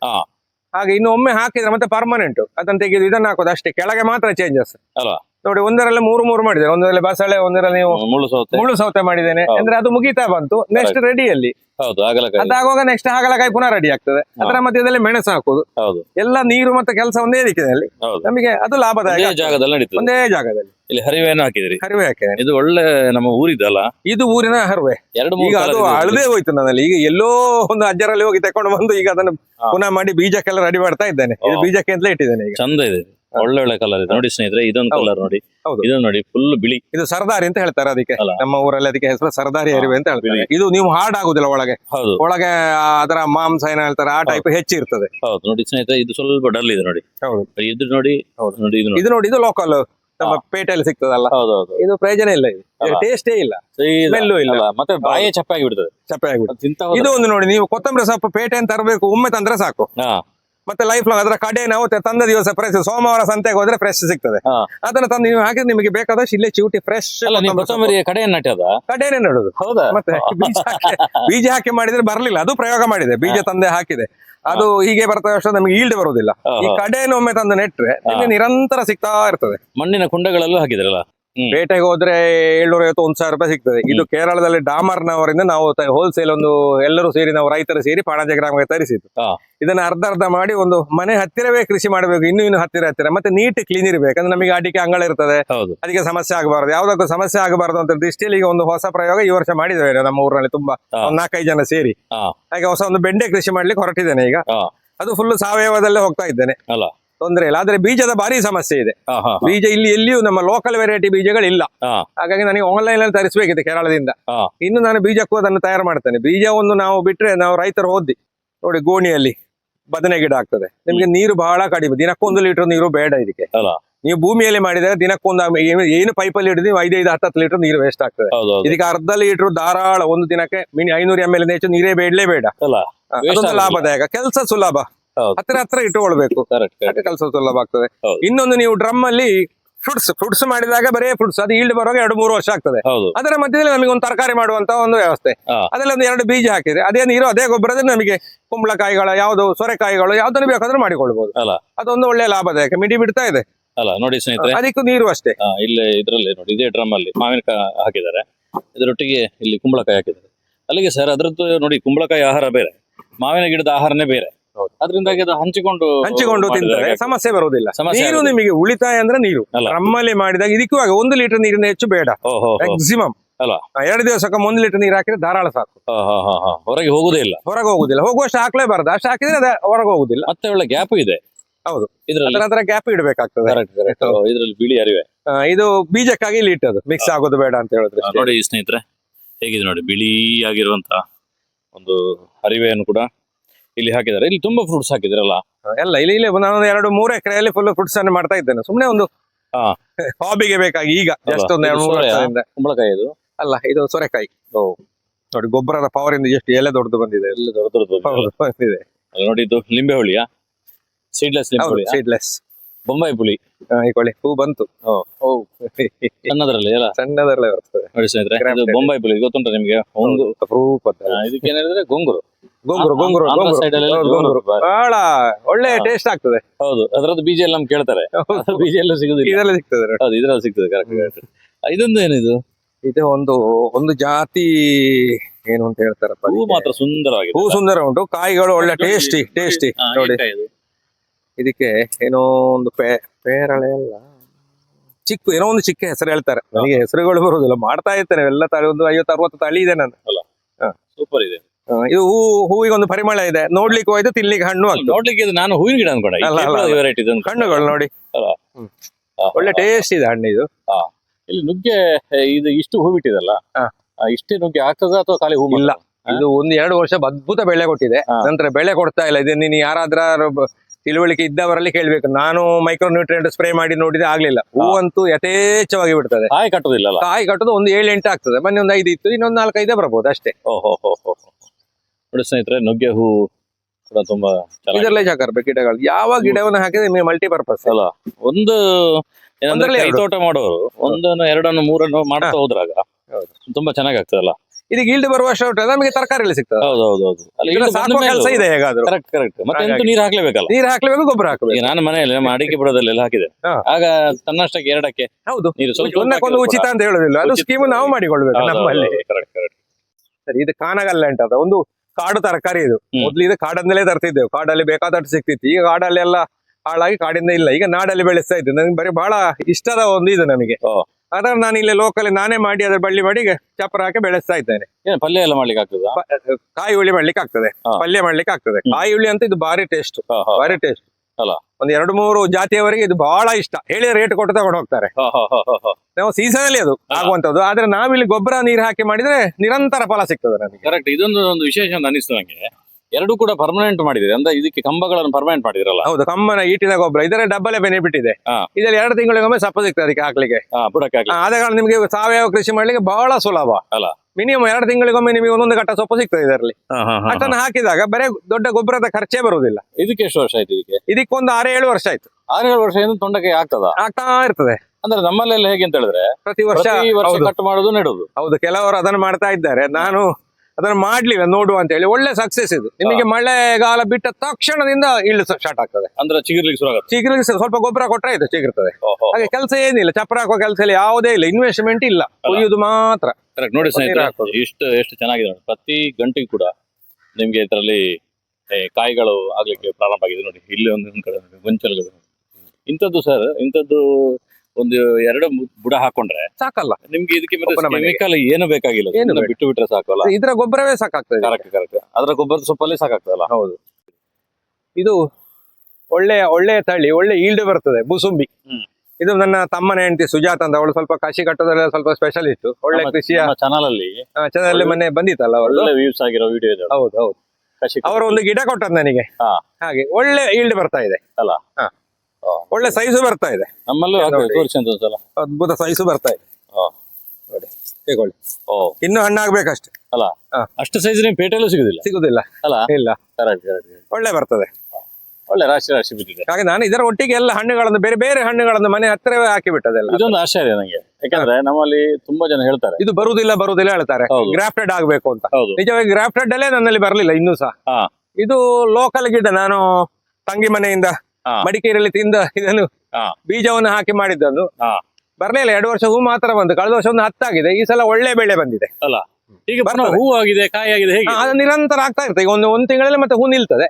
ಹಾಗೆ ಇನ್ನು ಒಮ್ಮೆ ಹಾಕಿದ್ರೆ ಮತ್ತೆ ಪರ್ಮನೆಂಟ್ ಅದನ್ನ ತೆಗೆದು ಇದನ್ನ ಹಾಕೋದು ಅಷ್ಟೇ. ಕೆಳಗೆ ಮಾತ್ರ ಚೇಂಜಸ್. ನೋಡಿ ಒಂದರಲ್ಲಿ ಮೂರು ಮೂರು ಮಾಡಿದೆ ಒಂದರಲ್ಲಿ ಬಸಳೆ ಒಂದರಲ್ಲಿ ನೀವು ಮುಳ್ಳು ಸೌತೆ. ಮುಳ್ಳು ಸೌತೆ ಮಾಡಿದ್ದೇನೆ. ಅಂದ್ರೆ ಅದು ಮುಗಿತಾ ಬಂತು. ನೆಕ್ಸ್ಟ್ ರೆಡಿಯಲ್ಲಿ ಅದಾಗುವಾಗ ನೆಕ್ಸ್ಟ್ ಹಾಗಲಕಾಯಿ ಪುನಃ ರೆಡಿ ಆಗ್ತದೆ. ಅದರ ಮಧ್ಯದಲ್ಲಿ ಮೆಣಸು ಹಾಕುದು ಎಲ್ಲ ನೀರು ಮತ್ತೆ ಕೆಲಸ ಒಂದೇ ದಿಕ್ಕಿನಲ್ಲಿ. ನಮಗೆ ಅದು ಲಾಭದಾಯಕ ಜಾಗದಲ್ಲಿ ಒಂದೇ ಜಾಗದಲ್ಲಿ. ಇಲ್ಲಿ ಹರಿವೆಯನ್ನು ಹಾಕಿದ್ರಿ. ಹರಿವೆ ಹಾಕಿದ್ದೇನೆ ಇದು ಒಳ್ಳೆ ನಮ್ಮ ಊರಿದಲ್ಲ. ಇದು ಊರಿನ ಹರಿವೆ. ಎರಡು ಈಗ ಅದು ಮೂರು ಅಳದೆ ಹೋಯ್ತು ನನ್ನಲ್ಲಿ. ಈಗ ಎಲ್ಲೋ ಒಂದು ಅಜ್ಜರಲ್ಲಿ ಹೋಗಿ ತಕೊಂಡು ಬಂದು ಈಗ ಅದನ್ನು. ಪುನಃ ಮಾಡಿ ಬೀಜಕ್ಕೆಲ್ಲ ರೆಡಿ ಮಾಡ್ತಾ ಇದ್ದೇನೆ. ಇದು. ಬೀಜಕ್ಕೆ ಅಂತಲೇ ಇಟ್ಟಿದ್ದೇನೆ ಈಗ. ಚಂದ ಇದೆ. ಒಳ್ಳೆ ಒಳ್ಳೆ ಕಲರ್ ಇದೆ. ನೋಡಿ ಸ್ನೇಹಿತರೆ ಇದೊಂದು ಕಲರ್ ನೋಡಿ. ಹೌದು. ಇದೊಂದು ನೋಡಿ ಫುಲ್ ಬಿಳಿ. ಇದು ಸರ್ದಾರಿ ಅಂತ ಹೇಳ್ತಾರೆ ಅದಕ್ಕೆ. ಅಲ್ಲ. ನಮ್ಮ ಊರಲ್ಲಿ ಅದಕ್ಕೆ ಹೆಸರು ಸರ್ದಾರಿ ಹರಿವೆ ಅಂತ ಹೇಳ್ತಾರೆ. ಇದು ನೀವು ಹಾರ್ಡ್ ಆಗುದಿಲ್ಲ ಒಳಗೆ. ಹೌದು. ಒಳಗೆ ಅದರ ಮಾಂಸ ಏನ ಹೇಳ್ತಾರೆ ಆ ಟೈಪ್ ಹೆಚ್ಚಿರ್ತದೆ ಹೌದು. ನೋಡಿ ಸ್ನೇಹಿತರೆ ಇದು ಸ್ವಲ್ಪ ಡಲ್ ಇದೆ ನೋಡಿ. ಹೌದು. ಇದು ನೋಡಿ ಹೌದು. ನೋಡಿ ಇದು ನೋಡಿ. ಇದು ನೋಡಿ ಇದು ಲೋಕಲ್ ನಮ್ಮ ಪೇಟೆಯಲ್ಲಿ ಸಿಗ್ತದಲ್ಲ. ಹೌದು ಹೌದು ಇದು ಪ್ರಯೋಜನ ಇಲ್ಲ ಇದು. ಟೇಸ್ಟೇ ಇಲ್ಲ. ಸ್ಮೆಲ್ಲು ಇಲ್ಲ. ಮತ್ತೆ ಬಾಯಿ ಚಪ್ಪಾಗಿ ಬಿಡ್ತದೆ. ಚಪ್ಪೆ ಆಗಿಬಿಡ್ತದೆ ಇದು ಒಂದು ನೋಡಿ ನೀವು ಕೊತ್ತಂಬರಿ ಸೊಪ್ಪು ಪೇಟೆಯನ್ನು ತರಬೇಕು ಒಮ್ಮೆ ತಂದ್ರೆ ಸಾಕು. ಮತ್ತೆ ಲೈಫ್ ಲಾಂಗ್ ಅದರ ಕಡೆ ನಾವು ತಂದ ದಿವಸ ಫ್ರೆಶ್ ಸೋಮವಾರ ಸಂತೆಗೆ ಹೋದ್ರೆ ಫ್ರೆಶ್ ಸಿಗ್ತದೆ. ಅದನ್ನ ತಂದು ನೀವು ಹಾಕಿದ್ರೆ ನಿಮಗೆ ಬೇಕಾದಷ್ಟು ಇಲ್ಲೇ ಚಿವುಟಿ ಫ್ರೆಶ್ ಕಡೆ ಕೊತ್ತಂಬರಿ ಕಡೆಯನ್ನು ನಟ್ಯದ ಕಡೆನೆ ನೆಡುದು. ಹೌದಾ? ಮತ್ತೆ ಬೀಜ ಹಾಕಿ ಬೀಜ ಹಾಕಿ ಮಾಡಿದ್ರೆ ಬರಲಿಲ್ಲ. ಅದು ಪ್ರಯೋಗ ಮಾಡಿದೆ. ಬೀಜ ತಂದೆ ಹಾಕಿದೆ. ಅದು ಹೀಗೆ ಬರ್ತಾ ಅಷ್ಟೇ ನಮಗೆ ಈಲ್ಡ್ ಬರುವುದಿಲ್ಲ. ಈ. ಕಡೆಯನ್ನು ಒಮ್ಮೆ ತಂದು ನೆಟ್ರೆ ನಿಮಗೆ ನಿರಂತರ ಸಿಗ್ತಾ ಇರ್ತದೆ. ಮಣ್ಣಿನ ಕುಂಡಗಳಲ್ಲೂ ಹಾಕಿದ್ರಲ್ಲ. ಪೇಟೆಗೆ ಹೋದ್ರೆ ಏಳ್ನೂರ ಐವತ್ತು ಒಂದ್ ಸಾವಿರ ರೂಪಾಯಿ ಸಿಗ್ತದೆ. ಇದು ಕೇರಳದಲ್ಲಿ ಡಾಮರ್ನವರಿಂದ ನಾವು ಹೋಲ್ಸೇಲ್ ಒಂದು ಎಲ್ಲರೂ ಸೇರಿ ನಾವು ರೈತರು ಸೇರಿ ಪಾಣಾಜೆ ಗ್ರಾಮಕ್ಕೆ ತರಿಸಿದ್ದು. ಇದನ್ನ ಅರ್ಧ ಅರ್ಧ ಮಾಡಿ ಒಂದು ಮನೆ ಹತ್ತಿರವೇ ಕೃಷಿ ಮಾಡಬೇಕು ಇನ್ನು ಇನ್ನು ಹತ್ತಿರ ಹತ್ತಿರ. ಮತ್ತೆ ನೀಟ್ ಕ್ಲೀನ್ ಇರಬೇಕು. ಅಂದ್ರೆ ನಮಗೆ ಅಡಿಕೆ ಅಂಗಳ ಇರ್ತದೆ. ಅದಕ್ಕೆ ಸಮಸ್ಯೆ ಆಗಬಾರದು. ಯಾವ್ದಕ್ಕೂ ಸಮಸ್ಯೆ ಆಗಬಾರದು ಅಂತ ದೃಷ್ಟಿಯಲ್ಲಿ ಈಗ ಒಂದು ಹೊಸ ಪ್ರಯೋಗ ಈ ವರ್ಷ ಮಾಡಿದ್ದೇವೆ ನಮ್ಮ ಊರಿನಲ್ಲಿ ತುಂಬಾ ಒಂದ್ ನಾಲ್ಕೈದು ಜನ ಸೇರಿ. ಹಾಗೆ ಹೊಸ ಒಂದು ಬೆಂಡೆ ಕೃಷಿ ಮಾಡ್ಲಿಕ್ಕೆ ಹೊರಟಿದ್ದೇನೆ ಈಗ. ಅದು ಫುಲ್ ಸಾವಯವದಲ್ಲೇ ಹೋಗ್ತಾ ಇದ್ದೇನೆ. ಅಲ್ಲ. ತೊಂದರೆ ಇಲ್ಲ. ಆದ್ರೆ ಬೀಜದ ಭಾರಿ ಸಮಸ್ಯೆ ಇದೆ. ಬೀಜ ಇಲ್ಲಿ ಎಲ್ಲಿಯೂ ನಮ್ಮ ಲೋಕಲ್ ವೆರೈಟಿ ಬೀಜಗಳಿಲ್ಲ. ಹಾಗಾಗಿ ನನಗೆ ಆನ್ಲೈನ್ ಅಲ್ಲಿ ತರಿಸಬೇಕಿದೆ ಕೇರಳದಿಂದ. ಇನ್ನು ನಾನು ಬೀಜಕ್ಕೂ ಅದನ್ನು ತಯಾರು ಮಾಡ್ತೇನೆ. ಬೀಜ ಒಂದು ನಾವು ಬಿಟ್ರೆ ನಾವು ರೈತರು ಓದಿ ನೋಡಿ ಗೋಣಿಯಲ್ಲಿ ಬದನೆ ಗಿಡ ಆಗ್ತದೆ. ನಿಮ್ಗೆ ನೀರು ಬಹಳ ಕಡಿಮೆ. ದಿನಕ್ಕೊಂದು ಲೀಟರ್ ನೀರು ಬೇಡ ಇದಕ್ಕೆ. ನೀವು ಭೂಮಿಯಲ್ಲಿ ಮಾಡಿದರೆ ದಿನಕ್ಕೊಂದು ಏನು- ಪೈಪಲ್ಲಿ ಹಿಡಿದು ನೀವು ಐದೈದು ಹತ್ತು ಲೀಟರ್ ನೀರು ವೇಸ್ಟ್ ಆಗ್ತದೆ. ಇದಕ್ಕೆ ಅರ್ಧ ಲೀಟರ್ ಧಾರಾಳ ಒಂದು ದಿನಕ್ಕೆ ಮಿನಿ ಐನೂರು ಎಂ ಎಲ್ ಹೆಚ್ಚು ನೀರೇ ಬೇಡಲೇ ಬೇಡ. ಅದೊಂದು ಲಾಭದಾಯಕ. ಕೆಲಸ ಸುಲಭ. ಹೌದು. ಹತ್ತಿರ ಹತ್ರ ಇಟ್ಟುಕೊಳ್ಬೇಕು. ಕರೆಕ್ಟ್ ಕೆಲಸ ಸುಲಭ ಆಗ್ತದೆ. ಹೌದು. ಇನ್ನೊಂದು ನೀವು ಡ್ರಮ್ ಅಲ್ಲಿ ಫ್ರೂಟ್ಸ್ ಫ್ರೂಟ್ಸ್ ಮಾಡಿದಾಗ ಬರೇ ಫ್ರೂಟ್ಸ್ ಅದು ಈಲ್ಡ್ ಬರುವಾಗ ಎರಡು ಮೂರು ವರ್ಷ ಆಗ್ತದೆ. ಹೌದು. ಅದರ ಮಧ್ಯದಲ್ಲಿ ನಮಗೆ ಒಂದು ತರಕಾರಿ ಮಾಡುವಂತ ಒಂದು ವ್ಯವಸ್ಥೆ. ಹಾ. ಅದರಲ್ಲಿ ಒಂದು ಎರಡು ಬೀಜ ಹಾಕಿದ್ರೆ ಅದೇ ನೀರು ಅದೇ ಗೊಬ್ಬರದಲ್ಲಿ ನಮಗೆ ಕುಂಬಳಕಾಯಿಗಳ ಯಾವುದು ಸೊರೆಕಾಯಿಗಳು ಯಾವ್ದನ್ನು ಬೇಕಾದ್ರೂ ಮಾಡಿಕೊಳ್ಬಹುದು ಅಲ್ಲ. ಅದೊಂದು ಒಳ್ಳೆ ಲಾಭದಾಯಕ. ಮಿಡಿ ಬಿಡ್ತಾ ಇದೆ. ಅಲ್ಲ ನೋಡಿ ಸ್ನೇಹಿತರೆ. ಅದಕ್ಕೂ ನೀರು ಅಷ್ಟೇ. ಆ, ಇಲ್ಲೇ ಇದ್ರಲ್ಲಿ ನೋಡಿ ಇದೇ ಡ್ರಮ್ ಅಲ್ಲಿ ಮಾವಿನಕಾಯಿ ಹಾಕಿದ್ದಾರೆ. ಇದರೊಟ್ಟಿಗೆ ಇಲ್ಲಿ ಕುಂಬಳಕಾಯಿ ಹಾಕಿದ್ದಾರೆ. ಅಲ್ಲಿಗೆ ಸರ್ ಅದ್ರದ್ದು ನೋಡಿ ಕುಂಬಳಕಾಯಿ ಆಹಾರ ಬೇರೆ. ಮಾವಿನ ಗಿಡದ ಆಹಾರನೇ ಬೇರೆ. ಅದರಿಂದಾಗಿ ಅದು ಹಂಚಿಕೊಂಡು ಹಂಚಿಕೊಂಡು ತಿಂತಾರೆ ಸಮಸ್ಯೆ ಬರುವುದಿಲ್ಲ. ನೀರು. ನಿಮಗೆ ಉಳಿತಾಯ ಅಂದ್ರೆ ನೀರು. ನಮ್ಮಲ್ಲಿ ಮಾಡಿದಾಗ ಇದಕ್ಕೂ ಆಗ ಒಂದು ಲೀಟರ್ ನೀರಿನ ಹೆಚ್ಚು ಬೇಡ. ಮ್ಯಾಕ್ಸಿಮಮ್ ಅಲ್ಲ. ಎರಡು ದಿವಸಕ್ಕೆ ಒಂದು ಲೀಟರ್ ನೀರು ಹಾಕಿದ್ರೆ ಧಾರಾಳ ಸಾಕು. ಹೊರಗೆ ಹೋಗುದೇ ಇಲ್ಲ. ಹೊರಗೆ ಹೋಗುದಿಲ್ಲ. ಹೋಗುವಷ್ಟು ಹಾಕ್ಲೇಬಾರ್ದು. ಅಷ್ಟು ಹಾಕಿದ್ರೆ ಅದೇ ಹೊರಗೆ ಹೋಗುದಿಲ್ಲ. ಮತ್ತೆ ಒಳ್ಳೆ ಗ್ಯಾಪ್ ಇದೆ. ಹೌದು. ಅದರ ಗ್ಯಾಪ್ ಇಡಬೇಕಾಗ್ತದೆ. ಇದ್ರಲ್ಲಿ ಬಿಳಿ ಅರಿವೆ. ಇದು ಬೀಜಕ್ಕಾಗಿ ಇಲ್ಲಿ ಇಟ್ಟದು ಮಿಕ್ಸ್ ಆಗೋದು ಬೇಡ ಅಂತ ಹೇಳಿದ್ರೆ ನೋಡಿ ಸ್ನೇಹಿತರೆ ಹೇಗಿದೆ ನೋಡಿ ಬಿಳಿಯಾಗಿರುವಂತ ಒಂದು ಅರಿವೆಯನ್ನು ಕೂಡ ಇಲ್ಲಿ ಹಾಕಿದ್ದಾರೆ. ಇಲ್ಲಿ ತುಂಬಾ ಫ್ರೂಟ್ಸ್ ಹಾಕಿದ್ರಲ್ಲ ಎಲ್ಲ ಇಲ್ಲಿ ಇಲ್ಲಿ ನಾನು ಎರಡು ಮೂರು ಎಕರೆಯಲ್ಲಿ ಫುಲ್ ಫ್ರೂಟ್ಸ್ ಅನ್ನು ಮಾಡ್ತಾ ಇದ್ದೇನೆ. ಸುಮ್ಮನೆ ಒಂದು. ಹಾಬಿಗೆ ಬೇಕಾಗಿ ಈಗ? ಜಸ್ಟ್ ಒಂದು ಎರಡು ಮೂರು ಕುಂಬಳಕಾಯಿ ಇದು? ಅಲ್ಲ ಇದು ಸೊರೆಕಾಯಿ. ನೋಡಿ ಗೊಬ್ಬರದ ಪವರ್ ಇಂದ ಎಷ್ಟು ಎಲೆ ದೊಡ್ಡದು ಬಂದಿದೆ. ಎಲ್ಲ ದೊಡ್ಡ ದೊಡ್ಡದು ಬಂದಿದೆ. ಅಲ್ಲಿ ನೋಡಿ ಇದು ಲಿಂಬೆ ಹುಳಿಯ? ಸೀಡ್ಲೆಸ್ ಲಿಂಬೆ ಸೀಡ್ಲೆಸ್ ಬೊಂಬಾಯಿ ಪುಳಿ ಕೊಳಿ ಹೂ ಬಂತು. ಸಣ್ಣದ್ರಲ್ಲಿ ಅಲ್ಲ? ಸಣ್ಣದರಲ್ಲೇ ಬರ್ತದೆ. ನೋಡಿ ಸ್ನೇಹಿತರೆ. ಬೊಂಬಾಯಿ ಪುಳಿ ಗೊತ್ತುಂಟ ನಿಮ್ಗೆ? ಒಂದು ಅಪರೂಪ ಅಂತ. ಇದಕ್ಕೆ ಏನಿದ್ರೆ ಗೊಂಗುರು. ಗೊಂಗುರು ಗೊಂಗುರು ಆಂಧ್ರ ಗೊಂಗುರು. side ಅಲ್ಲೆಲ್ಲ ಹೌದು, ಗೊಂಗುರು ಗೊಂಗುರು. ಬಹಳ ಒಳ್ಳೆ ಟೇಸ್ಟ್ ಆಗ್ತದೆ. ಹೌದು ಅದ್ರದ್ದು ಬೀಜ ಎಲ್ಲ ನಮ್ಗೆ ಕೇಳ್ತಾರೆ. ಬೀಜ ಎಲ್ಲ ಸಿಗುದಿಲ್ಲ. ಇದೆಲ್ಲ ಸಿಗ್ತದೆ ನೋಡಿ. ಹೌದು ಇದ್ರಲ್ಲಿ ಸಿಗ್ತದೆ ಕರೆಕ್ಟ್ ಇದೊಂದು ಏನಿದು? ಇದು ಒಂದು ಒಂದು ಜಾತಿ ಏನು ಅಂತ ಹೇಳ್ತಾರಪ್ಪ ಹೂ ಅದಕ್ಕೆ? ಮಾತ್ರ ಸುಂದರವಾಗಿದೆ. ಹೂ ಸುಂದರ ಉಂಟು. ಕಾಯಿಗಳು ಒಳ್ಳೆ ಟೇಸ್ಟಿ ಟೇಸ್ಟಿ ಹಾ, ನೋಡಿ. ಇದು? ಇದಕ್ಕೆ ಏನೋ ಒಂದು ಪೇ ಪೇರಳೆ ಅಲ್ಲ. ಚಿಕ್ಕ ಏನೋ ಒಂದು ಚಿಕ್ಕ ಹೆಸರು ಹೇಳ್ತಾರೆ. ನನಗೆ ಹೆಸರುಗಳು ಬರುವುದಿಲ್ಲ. ಮಾಡ್ತಾ ಇರ್ತಾರೆ ಎಲ್ಲ ತಳಿ ಒಂದು ಐವತ್ತು ಅರವತ್ತು ತಳಿ ಇದೆ ನಾನು ಸೂಪರ್ ಇದೆ. ಇದು ಹೂ ಹೂವಿಗೆ ಒಂದು ಪರಿಮಳ ಇದೆ. ನೋಡ್ಲಿಕ್ಕೆ ಹೋಯ್ತು ತಿನ್ಲಿಕ್ಕೆ ಹಣ್ಣು ಆಗ್ತದೆ ನೋಡ್ಲಿಕ್ಕೆ ಇದು ನಾನು ಹೂವಿನ ಗಿಡ ಅನ್ಕೊಂಡೆ. ಅಲ್ಲ, ಅಲ್ಲ, ಅಲ್ಲ. ವೆರೈಟಿ ಹಣ್ಣುಗಳು ನೋಡಿ. ಒಳ್ಳೆ ಟೇಸ್ಟ್ ಇದೆ ಹಣ್ಣು ಇದು. ಇಲ್ಲಿ ನುಗ್ಗೆ ಇದು ಇಷ್ಟು ಹೂ ಬಿಟ್ಟಿದಲ್ಲ? ಹಾ. ಆ, ಇಷ್ಟೇ ನುಗ್ಗೆ ಆಗ್ತದ ಅಥವಾ ಖಾಲಿ ಹೂ ಇಲ್ಲ. ಇದು ಒಂದ್ ಎರಡು ವರ್ಷ ಅದ್ಭುತ ಬೆಳೆ ಕೊಟ್ಟಿದೆ. ಹಾ. ನಂತರ ಬೆಳೆ ಕೊಡ್ತಾ ಇಲ್ಲ. ಇದು ನೀನು ಯಾರಾದ್ರೂ ತಿಳುವಳಿಕೆ ಇದ್ದವರಲ್ಲಿ ಕೇಳ್ಬೇಕು. ನಾನು ಮೈಕ್ರೋ ನ್ಯೂಟ್ರಿಯೆಂಟ್ ಸ್ಪ್ರೇ ಮಾಡಿ ನೋಡಿದ್ರೆ ಆಗ್ಲಿಲ್ಲ. ಹೂವಂತೂ ಯಥೇಚ್ಛವಾಗಿ ಬಿಡ್ತದೆ. ಕಾಯಿ ಕಟ್ಟುದಿಲ್ಲ ಕಾಯಿ ಕಟ್ಟೋದು ಒಂದು ಏಳು ಎಂಟು ಆಗ್ತದೆ. ಮೊನ್ನೆ ಒಂದು ಐದು ಇತ್ತು ಇನ್ನೊಂದು ನಾಲ್ಕೈದೇ ಬರ್ಬೋದು ಅಷ್ಟೇ. ಓಹೋ ಹೋ ಹೋ ಹೋ. ನೋಡಿ ಸ್ನೇಹಿತರೆ ನುಗ್ಗೆ ಹೂ ಕೂಡ ತುಂಬಾ ಚೆನ್ನಾಗಿ ಇದರಲ್ಲೇ ಜಾಕರ್ಬೇಕು ಗಿಡಗಳು. ಯಾವ ಗಿಡವನ್ನು ಹಾಕಿದ್ರೆ ನಿಮಗೆ ಮಲ್ಟಿಪರ್ಪಸ್ ಅಲ್ಲ ಒಂದು ಏನಂದ್ರೆ ಒಂದರಲ್ಲಿ ತೋಟ ಮಾಡೋರು ಒಂದನ್ನು ಎರಡನ್ನು ಮೂರನ್ನು ಮಾಡ್ತಾ ಹೋದ್ರಾಗ ಹೌದು. ತುಂಬಾ ಚೆನ್ನಾಗಿ ಆಗ್ತದಲ್ಲ ಇದಕ್ಕೆ ಈಲ್ಡ್ ಬರುವ ಅಷ್ಟು ನಮಗೆ ತರಕಾರಿ ಸಿಗ್ತದೆ. ಹೌದು ಹೌದು ಹೌದು ಇದನ್ನ ಸಾಕುವ ಕೆಲಸ ಇದೆ ಹೇಗಾದ್ರೂ. ಕರೆಕ್ಟ್ ಕರೆಕ್ಟ್ ಮತ್ತೆ ಎಂತೂ ಹಾಗಾಗಿ. ನೀರು ಹಾಕ್ಲೇಬೇಕಲ್ಲ. ನೀರು ಹಾಕ್ಲೇಬೇಕು ಗೊಬ್ಬರ ಈಗ ಹಾಕಬೇಕು ನಾನು ಮನೆಯಲ್ಲಿ ನಮ್ಮ ಅಡಿಕೆ ಬುಡದಲ್ಲೆಲ್ಲ ಹಾಕಿದೆ. ಹಾ. ಆಗ ತನ್ನಷ್ಟಕ್ಕೆ ಎರಡಕ್ಕೆ ಹೌದು. ನೀರು ಸ್ವಲ್ಪ ಒಂದಕ್ಕೊಂದು ಉಚಿತ ಅಂತ ಹೇಳುದಿಲ್ಲ. ಅದು ಉಚಿತ. ಸ್ಕೀಮ್ ನಾವು ಮಾಡಿಕೊಳ್ಬೇಕು ನಮ್ಮಲ್ಲಿ. ಕರೆಕ್ಟ್ ಕರೆಕ್ಟ್ ಸರಿ ಇದು ಕಾನಗಲ್ಲ ಅಂತ ಒಂದು ಕಾಡು ತರಕಾರಿ ಇದು. ಮೊದ್ಲು ಇದು ಕಾಡಂದಲೇ ತರ್ತಿದ್ದೆವು. ಕಾಡಲ್ಲಿ ಬೇಕಾದಷ್ಟು ಸಿಕ್ತಿತ್ತು. ಈಗ ಕಾಡಲ್ಲಿ ಎಲ್ಲ ಹಾಳಾಗಿ ಕಾಡಿಂದ ಇಲ್ಲ. ಈಗ ನಾಡಲ್ಲಿ ಬೆಳೆಸ್ತಾ ಇದ್ದೆ. ನನಗೆ ಬರೀ ಬಹಳ ಇಷ್ಟದ ಒಂದು ಇದು ನನಗೆ. ಅದ್ರ ನಾನು ಇಲ್ಲಿ ಲೋಕಲ್ ನಾನೇ ಮಾಡಿ ಅದ್ರ ಬಳ್ಳಿ ಮಾಡಿ ಚಪ್ಪರ ಹಾಕಿ ಬೆಳೆಸ್ತಾ ಇದ್ದೇನೆ. ಏನು ಪಲ್ಯ ಎಲ್ಲ ಮಾಡ್ಲಿಕ್ಕೆ ಆಗ್ತದೆ? ಕಾಯಿ ಹುಳಿ ಮಾಡ್ಲಿಕ್ಕೆ ಆಗ್ತದೆ. ಪಲ್ಯ ಮಾಡ್ಲಿಕ್ಕೆ ಆಗ್ತದೆ. ಕಾಯಿ ಹುಳಿ ಅಂತ ಇದು ಭಾರಿ ಟೇಸ್ಟ್ ಭಾರಿ ಟೇಸ್ಟ್ ಅಲ್ಲ. ಒಂದ್ ಎರಡು ಮೂರು ಜಾತಿಯವರಿಗೆ ಇದು ಬಹಳ ಇಷ್ಟ. ಹೇಳಿ ರೇಟ್ ಕೊಟ್ಟು ತಗೊಂಡು ಹೋಗ್ತಾರೆ. ನಾವು ಸೀಸನ್ ಅಲ್ಲಿ ಅದು. ಆಗುವಂತದ್ದು ಆದ್ರೆ ನಾವಿಲ್ಲಿ ಗೊಬ್ಬರ ನೀರು ಹಾಕಿ ಮಾಡಿದ್ರೆ ನಿರಂತರ ಫಲ ಸಿಗ್ತದೆ ನನಗೆ ಕರೆಕ್ಟ್ ಇದೊಂದು ಒಂದು ವಿಶೇಷ ಅಂತ ಅನಿಸ್ತು ನಂಗೆ. ಎರಡು ಕೂಡ ಪರ್ಮನೆಂಟ್ ಮಾಡಿದ್ರೆ ಅಂದ್ರೆ ಇದಕ್ಕೆ ಕಂಬಗಳನ್ನು ಪರ್ಮನೆಂಟ್ ಮಾಡಿದ್ರಲ್ಲ ಹೌದು ಕಂಬನ ಈಟಿನ ಗೊಬ್ಬರ. ಇದರ ಡಬ್ಬಲೆ ಬೆನಿಫಿಟ್ ಇದೆ. ಹಾ. ಇದರಲ್ಲಿ ಎರಡು ತಿಂಗಳಿಗೊಮ್ಮೆ ಸಪ್ಪ ಸಿಗ್ತದೆ ಅದಕ್ಕೆ ಹಾಕ್ಲಿಕ್ಕೆ. ಹಾ ಬುಡಕ್ಕೆ ಹಾಕ್ಲಿ ಆ, ಆದ ಕಾರಣ ನಿಮಗೆ ಸಾವಯವ ಕೃಷಿ ಮಾಡ್ಲಿಕ್ಕೆ ಬಹಳ ಸುಲಭ. ಅಲ್ಲ. ಮಿನಿಮಮ್ ಎರಡು ತಿಂಗಳಿಗೊಮ್ಮೆ ನಿಮಗೆ ಒಂದೊಂದು ಕಟ್ಟ ಸೊಪ್ಪು ಸಿಗ್ತದೆ ಇದರಲ್ಲಿ. ಅಷ್ಟನ್ನು ಹಾಕಿದಾಗ ಬರೇ ದೊಡ್ಡ ಗೊಬ್ಬರದ ಖರ್ಚೇ ಬರುವುದಿಲ್ಲ. ಇದಕ್ಕೆ ಎಷ್ಟು ವರ್ಷ ಆಯ್ತು ಇದಕ್ಕೆ? ಇದಕ್ಕೊಂದು ಆರು ಏಳು ವರ್ಷ ಆಯ್ತು. ಆರೇಳು ಏನು ತೊಂಡಕ್ಕೆ ಆಗ್ತದ? ಆಗ್ತಾ ಇರ್ತದೆ. ಅಂದ್ರೆ ನಮ್ಮಲ್ಲೆಲ್ಲ ಹೇಗೆ ಅಂತ ಹೇಳಿದ್ರೆ ಪ್ರತಿ ವರ್ಷ ಪ್ರತಿ ವರ್ಷ ಹೌದು. ಕಟ್ ಮಾಡೋದು ನೆಡೋದು. ಹೌದು ಕೆಲವರು ಅದನ್ನ ಮಾಡ್ತಾ ಇದ್ದಾರೆ. ನಾನು ಅದನ್ನ ಮಾಡ್ಲಿಲ್ಲ ನೋಡುವ ಅಂತ ಹೇಳಿ. ಒಳ್ಳೆ ಸಕ್ಸಸ್ ಇದು. ನಿಮಗೆ ಮಳೆಗಾಲ ಬಿಟ್ಟ ತಕ್ಷಣದಿಂದ ಇಳ್ಳು ಸ್ಟಾರ್ಟ್ ಆಗ್ತದೆ. ಅಂದ್ರೆ ಚಿಗಿರ್ಲಿಕ್ಕೆ ಶುರು ಆಗುತ್ತೆ. ಚಿಗುರಿಗೆ ಸ್ವಲ್ಪ ಗೊಬ್ಬರ ಕೊಟ್ರೆ ಆಯ್ತು ಚಿಗಿರ್ತದೆ. ಓಹೋ. ಹಾಗೆ ಕೆಲಸ ಏನಿಲ್ಲ ಚಪ್ಪರ ಹಾಕುವ ಕೆಲಸ ಇಲ್ಲ ಯಾವುದೇ ಇಲ್ಲ ಇನ್ವೆಸ್ಟ್ಮೆಂಟ್ ಇಲ್ಲ. ಕೊಯ್ಯುದು ಮಾತ್ರ. ಕರೆಕ್ಟ್ ನೋಡಿ ಸ್ನೇಹಿತರೆ ಹಾಕೋದು. ಇಷ್ಟು ಎಷ್ಟು ಚೆನ್ನಾಗಿದೆ. ನೋಡಿ ಪ್ರತಿ ಗಂಟೆಗೂ ಕೂಡ ನಿಮ್ಗೆ ಇದರಲ್ಲಿ ಕಾಯಿಗಳು ಆಗ್ಲಿಕ್ಕೆ ಪ್ರಾರಂಭ ಆಗಿದೆ ನೋಡಿ. ಇಲ್ಲಿ ಒಂದು ಒಂದ್ ಕಡೆ ಗೊಂಚಲುಗಳು. ಇಂಥದ್ದು ಸರ್ ಇಂಥದ್ದು ಒಂದು ಎರಡು ಬುಡ ಹಾಕೊಂಡ್ರೆ ಸಾಕಲ್ಲ. ನಿಮ್ಗೆ ಇದಕ್ಕೆ ಮತ್ತೆ ಕೆಮಿಕಲ್ ಏನು ಬೇಕಾಗಿಲ್ಲ. ಏನು ಬಿಟ್ಟು ಬಿಟ್ರೆ ಸಾಕಲ್ಲ. ಇದರ ಗೊಬ್ಬರವೇ ಸಾಕಾಗ್ತದೆ ಕರೆಕ್ಟ್ ಕರೆಕ್ಟ್. ಅದ್ರ ಗೊಬ್ಬರದ ಸೊಪ್ಪಲ್ಲಿ ಸಾಕಾಗ್ತದಲ್ಲ. ಹೌದು. ಇದು ಒಳ್ಳೆಯ ಒಳ್ಳೆಯ ತಳಿ ಒಳ್ಳೆ ಈಲ್ಡ್ ಬರ್ತದೆ ಬುಸುಂಬಿ ಇದು ನನ್ನ ತಮ್ಮನ ಹೆಂಡತಿ ಸುಜಾತ ಅಂತ ಅವಳು ಸ್ವಲ್ಪ ಕಸಿ ಕಟ್ಟೋದ್ರಲ್ಲಿ ಸ್ವಲ್ಪ ಸ್ಪೆಷಲಿಸ್ಟ್ ಒಳ್ಳೆ ಕೃಷಿಯ ಚಾನಲ್ ಅಲ್ಲಿ ಚಾನಲ್ ಮೊನ್ನೆ ಬಂದಿತ್ತಲ್ಲ ಒಳ್ಳೆ ವ್ಯೂಸ್ ಆಗಿರೋ ವಿಡಿಯೋ ಹೌದು ಹೌದು. ಅವರು ಒಂದು ಗಿಡ ಕೊಟ್ಟದ್ದು ನನಗೆ. ಹಾಗೆ ಒಳ್ಳೆ ಈಲ್ಡ್ ಬರ್ತಾ ಇದೆ. ಅಲ್ಲ. ಹಾ. ಒಳ್ಳೆ ಸೈಜು ಬರ್ತಾ ಇದೆ. ನಮ್ಮಲ್ಲೂ ಒಂದ್ಸಲ ಅದ್ಭುತ ಸೈಜು ಬರ್ತಾ ಇದೆ. ನೋಡಿ ತಗೊಳ್ಳಿ. ಓ. ಇನ್ನು ಹಣ್ಣಾಗ್ಬೇಕಷ್ಟೇ ಅಲ್ಲ. ಅಷ್ಟು ಸೈಜ್ ನಿಮ್ ಪೇಟೆಲ್ಲೂ ಸಿಗುದಿಲ್ಲ? ಸಿಗುದಿಲ್ಲ. ಅಲ್ಲ? ಇಲ್ಲ. ಕರೆಕ್ಟ್ ಕರೆಕ್ಟ್ ಒಳ್ಳೆ ಬರ್ತದೆ. ಒಳ್ಳೆ ರಾಶಿ ರಾಶಿ ಬಿಟ್ಟಿದೆ ಹಾಗೆ ನಾನು ಇದರ ಒಟ್ಟಿಗೆ ಎಲ್ಲ ಹಣ್ಣುಗಳನ್ನು ಬೇರೆ ಬೇರೆ ಹಣ್ಣುಗಳನ್ನು ಮನೆ ಹತ್ತಿರವೇ ಹಾಕಿ ಬಿಟ್ಟದೆಲ್ಲ ಇದೊಂದು ಆಶ್ಚರ್ಯ ನಂಗೆ. ಯಾಕಂದ್ರೆ ನಮ್ಮಲ್ಲಿ ತುಂಬಾ ಜನ ಹೇಳ್ತಾರೆ. ಇದು ಬರುವುದಿಲ್ಲ ಬರುವುದಿಲ್ಲ ಹೇಳ್ತಾರೆ. ಗ್ರಾಫ್ಟೆಡ್ ಆಗ್ಬೇಕು ಅಂತ. ನಿಜವಾಗಿ ಗ್ರಾಫ್ಟೆಡ್ ಅಲ್ಲೇ ನನ್ನಲ್ಲಿ ಬರಲಿಲ್ಲ ಇನ್ನೂ ಸಹ. ಇದು ಲೋಕಲ್ ಗಿಡ ನಾನು ತಂಗಿ ಮನೆಯಿಂದ. ಮಡಿಕೇರಿಯಲ್ಲಿ ತಿಂದ ಇದನ್ನು. ಬೀಜವನ್ನು ಹಾಕಿ ಮಾಡಿದ್ದನ್ನು ಹಾ. ಬರ್ಲಿಲ್ಲ ಎರಡು ವರ್ಷ ಹೂ ಮಾತ್ರ ಬಂತು. ಕಳೆದ ವರ್ಷ ಒಂದು ಹತ್ತಾಗಿದೆ ಈ ಸಲ ಒಳ್ಳೆ ಬೆಳೆ ಬಂದಿದೆ. ಅಲ್ಲ ಈಗ. ಹೂ ಆಗಿದೆ ಕಾಯಿ ಆಗಿದೆ ಅದು ನಿರಂತರ ಆಗ್ತಾ ಇರ್ತದೆ ಈಗ ಒಂದು ಒಂದು ತಿಂಗಳಲ್ಲಿ ಮತ್ತೆ ಹೂ ನಿಲ್ತದೆ.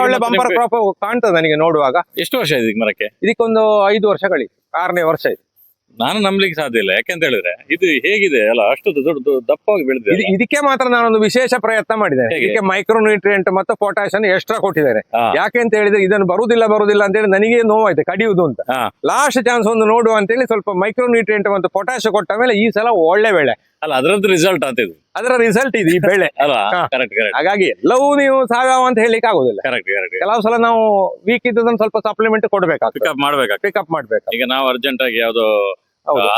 ಒಳ್ಳೆ ಬಂಪರ್ ಕ್ರಾಪ್ ಕಾಣ್ತದೆ ನನಗೆ ನೋಡುವಾಗ. ಎಷ್ಟು ವರ್ಷ ಇದೆ ಮರಕ್ಕೆ? ಇದಕ್ಕೊಂದು ಐದು ವರ್ಷಗಳಿ ಆರನೇ ವರ್ಷ ಇದೆ. ನಾನು ನಂಬಲಿಕ್ಕೆ ಸಾಧ್ಯ ಇಲ್ಲ. ಯಾಕೆಂತ ಹೇಳಿದ್ರೆ ಇದು ಹೇಗಿದೆ? ಅಲ್ಲ ಅಷ್ಟು ದೊಡ್ಡ ದಪ್ಪವಾಗಿ ಬೆಳೆದಿದೆ ಇದು- ಇದಕ್ಕೆ ಮಾತ್ರ ನಾನೊಂದು ವಿಶೇಷ ಪ್ರಯತ್ನ ಮಾಡಿದೆ. ಹೇಗೆ? ಇದಕ್ಕೆ ಮೈಕ್ರೋ ನ್ಯೂಟ್ರಿಯೆಂಟ್ ಮತ್ತು ಪೊಟ್ಯಾಷನ್ ಎಕ್ಸ್ಟ್ರಾ ಕೊಟ್ಟಿದ್ದಾರೆ. ಹಾ. ಯಾಕೆ ಅಂತ ಹೇಳಿದ್ರೆ ಇದನ್ನು ಬರುವುದಿಲ್ಲ ಬರುವುದಿಲ್ಲ ಅಂತ ಹೇಳಿ ನನಗೆ ನೋವಾಯ್ತು ಕಡಿಯುವುದು ಅಂತ. ಹಾ. ಲಾಸ್ಟ್ ಚಾನ್ಸ್ ಒಂದು ನೋಡುವ ಅಂತ ಹೇಳಿ ಸ್ವಲ್ಪ ಮೈಕ್ರೋ ನ್ಯೂಟ್ರಿಯೆಂಟ್ ಮತ್ತು ಪೊಟ್ಯಾಷ್ ಕೊಟ್ಟ ಮೇಲೆ ಈ ಸಲ ಒಳ್ಳೆ ಬೆಳೆ. ಅಲ್ಲ ಅದರದ್ದು ರಿಸಲ್ಟ್ ಅಂತ ಇದು. ಅದರ ರಿಸಲ್ಟ್ ಇದು ಈ ಬೆಳೆ. ಅಲ್ಲ ಕರೆಕ್ಟ್ ಕರೆಕ್ಟ್ ಹಾಗಾಗಿ ಎಲ್ಲವೂ ನೀವು ಸಾವಯವ ಅಂತ ಹೇಳಿಕ್ ಆಗುದಿಲ್ಲ. ಕರೆಕ್ಟ್ ಕರೆಕ್ಟ್ ಕೆಲವು ಸಲ ನಾವು ವೀಕ್ ಇದ್ದದನ್ನು ಸ್ವಲ್ಪ ಸಪ್ಲಿಮೆಂಟ್ ಕೊಡ್ಬೇಕಾಗ್ತದೆ. ಪಿಕಪ್ ಮಾಡ್ಬೇಕು ಪಿಕಪ್ ಮಾಡ್ಬೇಕು ಈಗ ನಾವು ಅರ್ಜೆಂಟ್ ಆಗಿ ಯಾವ್ದೋ ಹೋಗಿ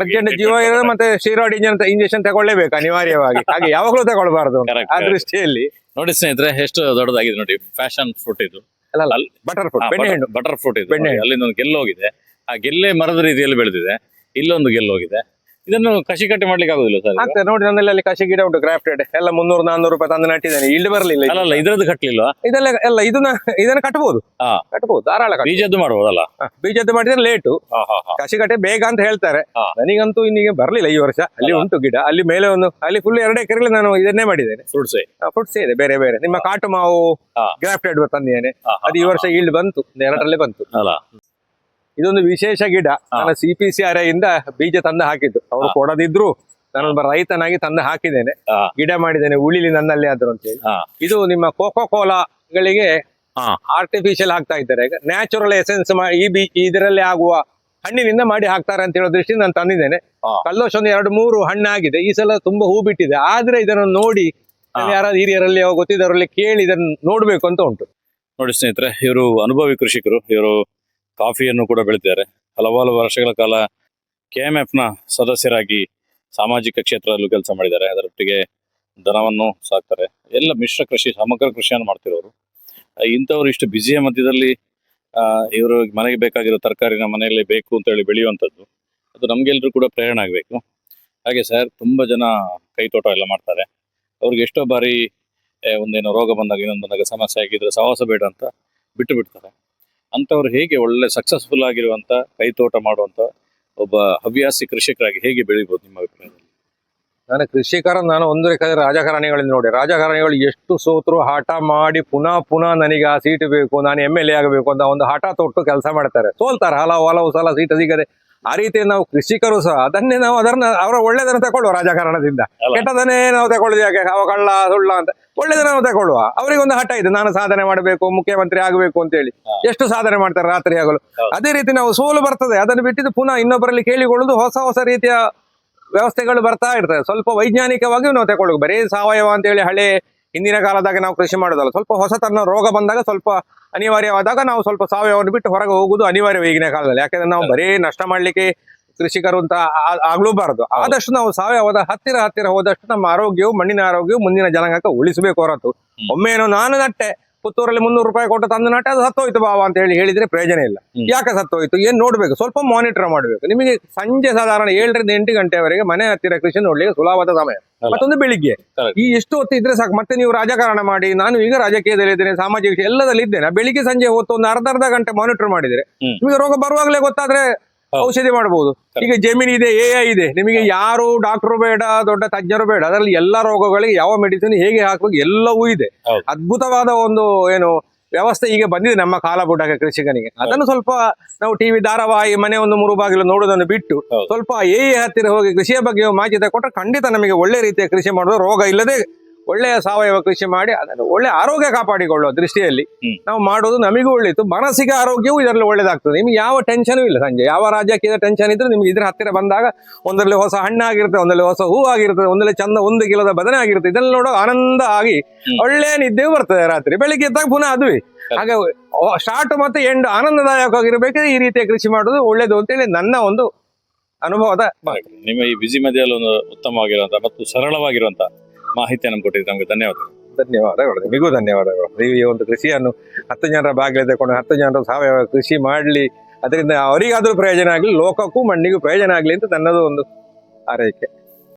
ಅರ್ಜೆಂಟ್ ಜೀವ. ಮತ್ತೆ ಸ್ಟೀರಾಯ್ಡ್ ಇಂಜನ್ ಇಂಜೆಕ್ಷನ್ ತಗೊಳ್ಳೇಬೇಕು ಅನಿವಾರ್ಯವಾಗಿ. ಹಾಗೆ ಯಾವಾಗಲೂ ತಗೊಳ್ಬಾರ್ದು. ಆ ದೃಷ್ಟಿಯಲ್ಲಿ. ನೋಡಿ ಸ್ನೇಹಿತರೆ ಎಷ್ಟು ದೊಡ್ಡದಾಗಿದೆ ನೋಡಿ ಫ್ಯಾಷನ್ ಫ್ರೂಟ್ ಇದು. ಬಟರ್ ಫ್ರೂಟ್ ಬಟರ್ ಫ್ರೂಟ್ ಇದು. ಅಲ್ಲಿಂದ ಒಂದು ಗೆಲ್ಲು ಹೋಗಿದೆ ಆ ಗೆಲ್ಲೆ ಮರದ ರೀತಿಯಲ್ಲಿ ಬೆಳೆದಿದೆ. ಇಲ್ಲೊಂದು ಗೆಲ್ಲು ಹೋಗಿದೆ ಇದನ್ನು ಕಸಿ ಕಟ್ಟಿ ಮಾಡ್ಲಿಕ್ಕೆ ಆಗುದಿಲ್ಲ ಸರ್ ಆಗ್ತದೆ ನೋಡಿ ನನ್ನಲ್ಲಿ ಅಲ್ಲಿ ಕಸಿ ಗಿಡ ಉಂಟು ಗ್ರಾಫ್ಟೆಡ್ ಎಲ್ಲ ಮುನ್ನೂರು ನಾನ್ನೂರು ರೂಪಾಯಿ ತಂದು ನಟ್ಟಿದ್ದೇನೆ. ಇಲ್ಲಿ ಬರಲಿಲ್ಲ ಅಲ್ಲ ಅಲ್ಲ ಇದ್ರದ್ದು ಕಟ್ಲಿಲ್ಲ ಇದೆಲ್ಲ ಎಲ್ಲ ಇದನ್ನ ಇದನ್ನ ಕಟ್ಬಹುದು ಹಾ. ಕಟ್ಬೋದು ಧಾರಾಳ ಕಟ್ಬೋದು. ಬೀಜದ್ದು ಮಾಡ್ಬೋದಲ್ಲ? ಬೀಜದ್ದು ಮಾಡಿದ್ರೆ ಲೇಟು ಹಾ ಹಾ ಹಾ. ಕಸಿ ಕಟ್ಟೆ ಬೇಗ ಅಂತ ಹೇಳ್ತಾರೆ. ಹಾ. ನನಗಂತೂ ಇನ್ನೀಗ ಬರಲಿಲ್ಲ ಈ ವರ್ಷ. ಅಲ್ಲಿ ಉಂಟು ಗಿಡ. ಅಲ್ಲಿ ಮೇಲೆ ಒಂದು ಅಲ್ಲಿ ಫುಲ್ ಎರಡು ಎಕರೆಲಿ ನಾನು ಇದನ್ನೇ ಮಾಡಿದ್ದೇನೆ. ಫ್ರೂಟ್ಸ್ ಫ್ರೂಟ್ಸ್ ಇದೆ ಬೇರೆ ಬೇರೆ. ನಿಮ್ಮ ಕಾಟು ಮಾವು ಹಾ. ಗ್ರಾಫ್ಟೆಡ್ ತಂದಿದ್ದೇನೆ. ಅದು ಈ ವರ್ಷ ಈಲ್ಡ್ ಬಂತು. ಎರಡರಲ್ಲೇ ಬಂತು. ಅಲ್ಲ. ಇದೊಂದು ವಿಶೇಷ ಗಿಡ. ನಾನು ಸಿ ಪಿ ಸಿ ಆರ್ ಇಂದ ಬೀಜ ತಂದು ಹಾಕಿದ್ದು. ಅವರು ಕೊಡದಿದ್ರು ನಾನೊಬ್ಬ ರೈತನಾಗಿ ತಂದು ಹಾಕಿದ್ದೇನೆ. ಗಿಡ ಮಾಡಿದ್ದೇನೆ ಉಳಿಲಿ ನನ್ನಲ್ಲಿ ಆದ್ರು ಅಂತ ಹೇಳಿ. ಇದು ನಿಮ್ಮ ಕೋಕೋ ಕೋಲಾಗಳಿಗೆ. ಆರ್ಟಿಫಿಷಿಯಲ್ ಆಗ್ತಾ ಇದ್ದಾರೆ. ನ್ಯಾಚುರಲ್ ಎಸೆನ್ಸ್ ಈ ಬಿ ಇದರಲ್ಲಿ ಆಗುವ ಹಣ್ಣಿನಿಂದ ಮಾಡಿ ಹಾಕ್ತಾರೆ ಅಂತ ಹೇಳೋ ದೃಷ್ಟಿ ನಾನು ತಂದಿದ್ದೇನೆ. ಕಲ್ಲೋಶ್ ಒಂದು ಎರಡು ಮೂರು ಹಣ್ಣಾಗಿದೆ. ಈ ಸಲ ತುಂಬಾ ಹೂ ಬಿಟ್ಟಿದೆ. ಆದ್ರೆ ಇದನ್ನು ನೋಡಿ. ಯಾರಾದ್ರೂ ಹಿರಿಯರಲ್ಲಿ ಗೊತ್ತಿದ್ದವರಲ್ಲಿ ಕೇಳಿ ಇದನ್ನು ನೋಡ್ಬೇಕು ಅಂತ ಉಂಟು. ನೋಡಿ ಸ್ನೇಹಿತರೆ ಇವರು ಅನುಭವಿ ಕೃಷಿಕರು. ಇವರು ಕಾಫಿಯನ್ನು ಕೂಡ ಬೆಳೆದಿದ್ದಾರೆ ಹಲವಾರು ವರ್ಷಗಳ ಕಾಲ ಕೆ ಎಂ ಎಫ್ನ ಸದಸ್ಯರಾಗಿ ಸಾಮಾಜಿಕ ಕ್ಷೇತ್ರದಲ್ಲೂ ಕೆಲಸ ಮಾಡಿದ್ದಾರೆ. ಅದರೊಟ್ಟಿಗೆ ದನವನ್ನು ಸಾಕ್ತಾರೆ. ಎಲ್ಲ ಮಿಶ್ರ ಕೃಷಿ, ಸಮಗ್ರ ಕೃಷಿಯನ್ನು ಮಾಡ್ತಿರೋರು. ಇಂಥವ್ರು ಇಷ್ಟು ಬಿಸಿಯ ಮಧ್ಯದಲ್ಲಿ ಇವರು ಮನೆಗೆ ಬೇಕಾಗಿರೋ ತರಕಾರಿನ ಮನೆಯಲ್ಲೇ ಬೇಕು ಅಂತ ಹೇಳಿ ಬೆಳೆಯುವಂಥದ್ದು, ಅದು ನಮಗೆಲ್ಲರೂ ಕೂಡ ಪ್ರೇರಣೆ ಆಗಬೇಕು. ಹಾಗೆ ಸರ್ ತುಂಬ ಜನ ಕೈತೋಟ ಎಲ್ಲ ಮಾಡ್ತಾರೆ. ಅವ್ರಿಗೆ ಎಷ್ಟೋ ಬಾರಿ ಒಂದೇನೋ ರೋಗ ಬಂದಾಗ, ಇನ್ನೊಂದು ಬಂದಾಗ ಸಮಸ್ಯೆ ಆಗಿದ್ರೆ ಸಹವಾಸ ಬೇಡ ಅಂತ ಬಿಟ್ಟು ಬಿಡ್ತಾರೆ. ಅಂಥವ್ರು ಹೇಗೆ ಒಳ್ಳೆ ಸಕ್ಸಸ್ಫುಲ್ ಆಗಿರುವಂತ ಕೈತೋಟ ಮಾಡುವಂತ ಒಬ್ಬ ಹವ್ಯಾಸಿ ಕೃಷಿಕರಾಗಿ ಹೇಗೆ ಬೆಳಿಬೋದು ನಿಮ್ಮ ಅಭಿಪ್ರಾಯದಲ್ಲಿ ನಾನು ಕೃಷಿಕರ ನಾನು ಒಂದು ಲೆಕ್ಕದ ರಾಜಕಾರಣಿಗಳಿಂದ ನೋಡಿ. ರಾಜಕಾರಣಿಗಳು ಎಷ್ಟು ಸೋತರು ಹಠ ಮಾಡಿ ಪುನಃ ಪುನಃ ನನಗೆ ಆ ಸೀಟ್ ಬೇಕು, ನಾನು ಎಂ ಎಲ್ ಎ ಆಗಬೇಕು ಅಂತ ಒಂದು ಹಠ ತೊಟ್ಟು ಕೆಲಸ ಮಾಡ್ತಾರೆ. ಸೋಲ್ತಾರೆ. ಹಲವು ಹಲವು ಸಲ ಸೀಟ್ ಸಿಗದೆ ಆ ರೀತಿ ನಾವು ಕೃಷಿಕರು ಸಹ ಅದನ್ನೇ ನಾವು ಅದನ್ನ ಅವರ ಒಳ್ಳೇದನ್ನು ತಗೊಳ್ಳುವ ರಾಜಕಾರಣದಿಂದ. ಕೆಟ್ಟದನ್ನೇ ನಾವು ತಗೊಳ್ಳುದು ಯಾಕೆ? ಅವ ಕಳ್ಳ ಸುಳ್ಳ ಅಂತ. ಒಳ್ಳೆದನ್ನ ನಾವು ತಗೊಳ್ಳುವ. ಅವರಿಗೆ ಒಂದು ಹಠ ಇದೆ. ನಾನು ಸಾಧನೆ ಮಾಡಬೇಕು ಮುಖ್ಯಮಂತ್ರಿ ಆಗಬೇಕು ಅಂತ ಹೇಳಿ. ಎಷ್ಟು ಸಾಧನೆ ಮಾಡ್ತಾರೆ ರಾತ್ರಿ ಆಗಲು ಅದೇ ರೀತಿ ನಾವು ಸೋಲು ಬರ್ತದೆ. ಅದನ್ನು ಬಿಟ್ಟಿದ್ದು ಪುನಃ ಇನ್ನೊಬ್ಬರಲ್ಲಿ ಕೇಳಿಕೊಳ್ಳುದು ಹೊಸ ಹೊಸ ರೀತಿಯ ವ್ಯವಸ್ಥೆಗಳು ಬರ್ತಾ ಇರ್ತದೆ. ಸ್ವಲ್ಪ ವೈಜ್ಞಾನಿಕವಾಗಿಯೂ ನಾವು ತಗೊಳ್ಳುವ ಬರೀ ಸಾವಯವ ಅಂತೇಳಿ ಹಳೆ ಹಿಂದಿನ ಕಾಲದಾಗ ನಾವು ಕೃಷಿ ಮಾಡೋದಲ್ಲ. ಸ್ವಲ್ಪ ಹೊಸತನ ರೋಗ ಬಂದಾಗ ಸ್ವಲ್ಪ ಅನಿವಾರ್ಯವಾದಾಗ ನಾವು ಸ್ವಲ್ಪ ಸಾವಯವವನ್ನು ಬಿಟ್ಟು ಹೊರಗೆ ಹೋಗುವುದು ಅನಿವಾರ್ಯ ಈಗಿನ ಕಾಲದಲ್ಲಿ. ಯಾಕಂದ್ರೆ ನಾವು ಬರೀ ನಷ್ಟ ಮಾಡ್ಲಿಕ್ಕೆ ಕೃಷಿಕರು ಅಂತ ಆಗ್ಲೂಬಾರದು. ಆದಷ್ಟು ನಾವು ಸಾವಯವದ ಹತ್ತಿರ ಹತ್ತಿರ ಹೋದಷ್ಟು ನಮ್ಮ ಆರೋಗ್ಯವು ಮಣ್ಣಿನ ಆರೋಗ್ಯವು ಮುಂದಿನ ಜನಾಂಗಕ್ಕೆ ಉಳಿಸಬೇಕು ಹೊರತು. ಒಮ್ಮೆನೋ ನಾನು ನಟ್ಟೆ ಪುತ್ತೂರಲ್ಲಿ ಮುನ್ನೂರು ರೂಪಾಯಿ ಕೊಟ್ಟು ತಂದು ನಟ್ಟೆ ಅದು ಸತ್ತೋಯ್ತು ಬಾವ ಅಂತ ಹೇಳಿ ಹೇಳಿದ್ರೆ ಪ್ರಯೋಜನ ಇಲ್ಲ. ಯಾಕೆ ಸತ್ತೋಯ್ತು? ಏನ್ ನೋಡ್ಬೇಕು? ಸ್ವಲ್ಪ ಮಾನಿಟರ್ ಮಾಡಬೇಕು. ನಿಮಗೆ ಸಂಜೆ ಸಾಧಾರಣ ಏಳರಿಂದ ಎಂಟು ಗಂಟೆವರೆಗೆ ಮನೆ ಹತ್ತಿರ ಕೃಷಿ ನೋಡ್ಲಿಕ್ಕೆ ಸುಲಭವಾದ ಸಮಯ. ಮತ್ತೊಂದು ಬೆಳಿಗ್ಗೆ. ಈ ಎಷ್ಟು ಹೊತ್ತು ಇದ್ರೆ ಸಾಕು. ಮತ್ತೆ ನೀವು ರಾಜಕಾರಣ ಮಾಡಿ ನಾನು ಈಗ ರಾಜಕೀಯದಲ್ಲಿ ಇದ್ದೇನೆ ಸಾಮಾಜಿಕ ವಿಷಯ ಎಲ್ಲದಲ್ಲಿ ಇದ್ದೇನೆ. ಬೆಳಿಗ್ಗೆ ಸಂಜೆ ಹೊತ್ತು ಒಂದು ಅರ್ಧ ಅರ್ಧ ಗಂಟೆ ಮಾನಿಟರ್ ಮಾಡಿದ್ರೆ. ನಿಮಗೆ ರೋಗ ಬರುವಾಗಲೇ ಗೊತ್ತಾದ್ರೆ ಔಷಧಿ ಮಾಡಬಹುದು ಈಗ ಜಮೀನ್ ಇದೆ ಎ ಐ ಇದೆ. ನಿಮಗೆ ಯಾರು ಡಾಕ್ಟರ್ ಬೇಡ ದೊಡ್ಡ ತಜ್ಞರು ಬೇಡ ಅದರಲ್ಲಿ ಎಲ್ಲಾ ರೋಗಗಳಿಗೆ ಯಾವ ಮೆಡಿಸಿನ್ ಹೇಗೆ ಹಾಕಬೇಕು ಎಲ್ಲವೂ ಇದೆ. ಅದ್ಭುತವಾದ ಒಂದು ಏನು ವ್ಯವಸ್ಥೆ ಈಗ ಬಂದಿದೆ ನಮ್ಮ ಕಾಲಬುಡಕ ಕೃಷಿಕನಿಗೆ ಅದನ್ನು ಸ್ವಲ್ಪ ನಾವು ಟಿವಿ ಧಾರಾವಾಹಿ ಮನೆ ಒಂದು ಮೂರು ಬಾಗಿಲು ನೋಡುವುದನ್ನು ಬಿಟ್ಟು. ಸ್ವಲ್ಪ ಎ ಹತ್ತಿರ ಹೋಗಿ ಕೃಷಿಯ ಬಗ್ಗೆ ಮಾಹಿತಿ ತಗೊಂಡ್ರೆ ಖಂಡಿತ ನಮಗೆ ಒಳ್ಳೆ ರೀತಿಯ ಕೃಷಿ ಮಾಡೋದು ರೋಗ ಇಲ್ಲದೆ ಒಳ್ಳೆಯ ಸಾವಯವ ಕೃಷಿ ಮಾಡಿ ಅದನ್ನು ಒಳ್ಳೆ ಆರೋಗ್ಯ ಕಾಪಾಡಿಕೊಳ್ಳುವ ದೃಷ್ಟಿಯಲ್ಲಿ ನಾವು ಮಾಡೋದು ನಮಗೂ ಒಳ್ಳೆಯದು. ಮಾನಸಿಕ ಆರೋಗ್ಯವೂ ಇದರಲ್ಲಿ ಒಳ್ಳೇದಾಗ್ತದೆ. ನಿಮ್ಗೆ ಯಾವ ಟೆನ್ಷನೂ ಇಲ್ಲ ಸಂಜೆ. ಯಾವ ರಾಜ್ಯಕ್ಕೆ ಟೆನ್ಷನ್ ಇದ್ರೂ ನಿಮ್ಗೆ ಇದ್ರ ಹತ್ತಿರ ಬಂದಾಗ ಒಂದರಲ್ಲಿ ಹೊಸ ಹಣ್ಣಾಗಿರುತ್ತೆ ಒಂದರಲ್ಲಿ ಹೊಸ ಹೂ ಆಗಿರ್ತದೆ ಒಂದರಲ್ಲಿ ಚಂದ ಒಂದು ಕಿಲೋದ ಬದನೆ ಆಗಿರ್ತದೆ. ಇದೆಲ್ಲ ನೋಡೋ ಆನಂದ ಆಗಿ ಒಳ್ಳೆಯ ಒಳ್ಳೆ ನಿದ್ದೆಯೂ ಬರ್ತದೆ ರಾತ್ರಿ. ಬೆಳಿಗ್ಗೆ ಎದ್ದಾಗ ಪುನಃ ಅದ್ವಿ. ಹಾಗೆ ಸ್ಟಾರ್ಟ್ ಮತ್ತೆ ಎಂಡ್ ಆನಂದದಾಯಕವಾಗಿರ್ಬೇಕಾದ್ರೆ ಈ ರೀತಿಯ ಕೃಷಿ ಮಾಡೋದು ಒಳ್ಳೇದು ಅಂತೇಳಿ ನನ್ನ ಒಂದು ಅನುಭವದ. ನಿಮ್ಮ ಈ ಬಿಸಿ ಮಧ್ಯದಲ್ಲಿ ಒಂದು ಉತ್ತಮವಾಗಿರುವಂತಹ ಮತ್ತು ಸರಳವಾಗಿರುವಂತ ಮಾಹಿತಿಯನ್ನು ಕೊಟ್ಟಿದ್ದು ನಮಗೆ ಧನ್ಯವಾದ ಧನ್ಯವಾದಗಳು. ನಿಮಗೂ ಧನ್ಯವಾದಗಳು. ನೀವು ಈ ಒಂದು ಕೃಷಿಯನ್ನು ಹತ್ತು ಜನರ ಬಾಗಿಲು ತಗೊಂಡು ಹತ್ತು ಜನರು ಸಾವಯವ ಕೃಷಿ ಮಾಡಲಿ, ಅದರಿಂದ ಅವರಿಗಾದರೂ ಪ್ರಯೋಜನ ಆಗಲಿ, ಲೋಕಕ್ಕೂ ಮಣ್ಣಿಗೂ ಪ್ರಯೋಜನ ಆಗಲಿ ಅಂತ ನನ್ನದು ಒಂದು ಆರೈಕೆ.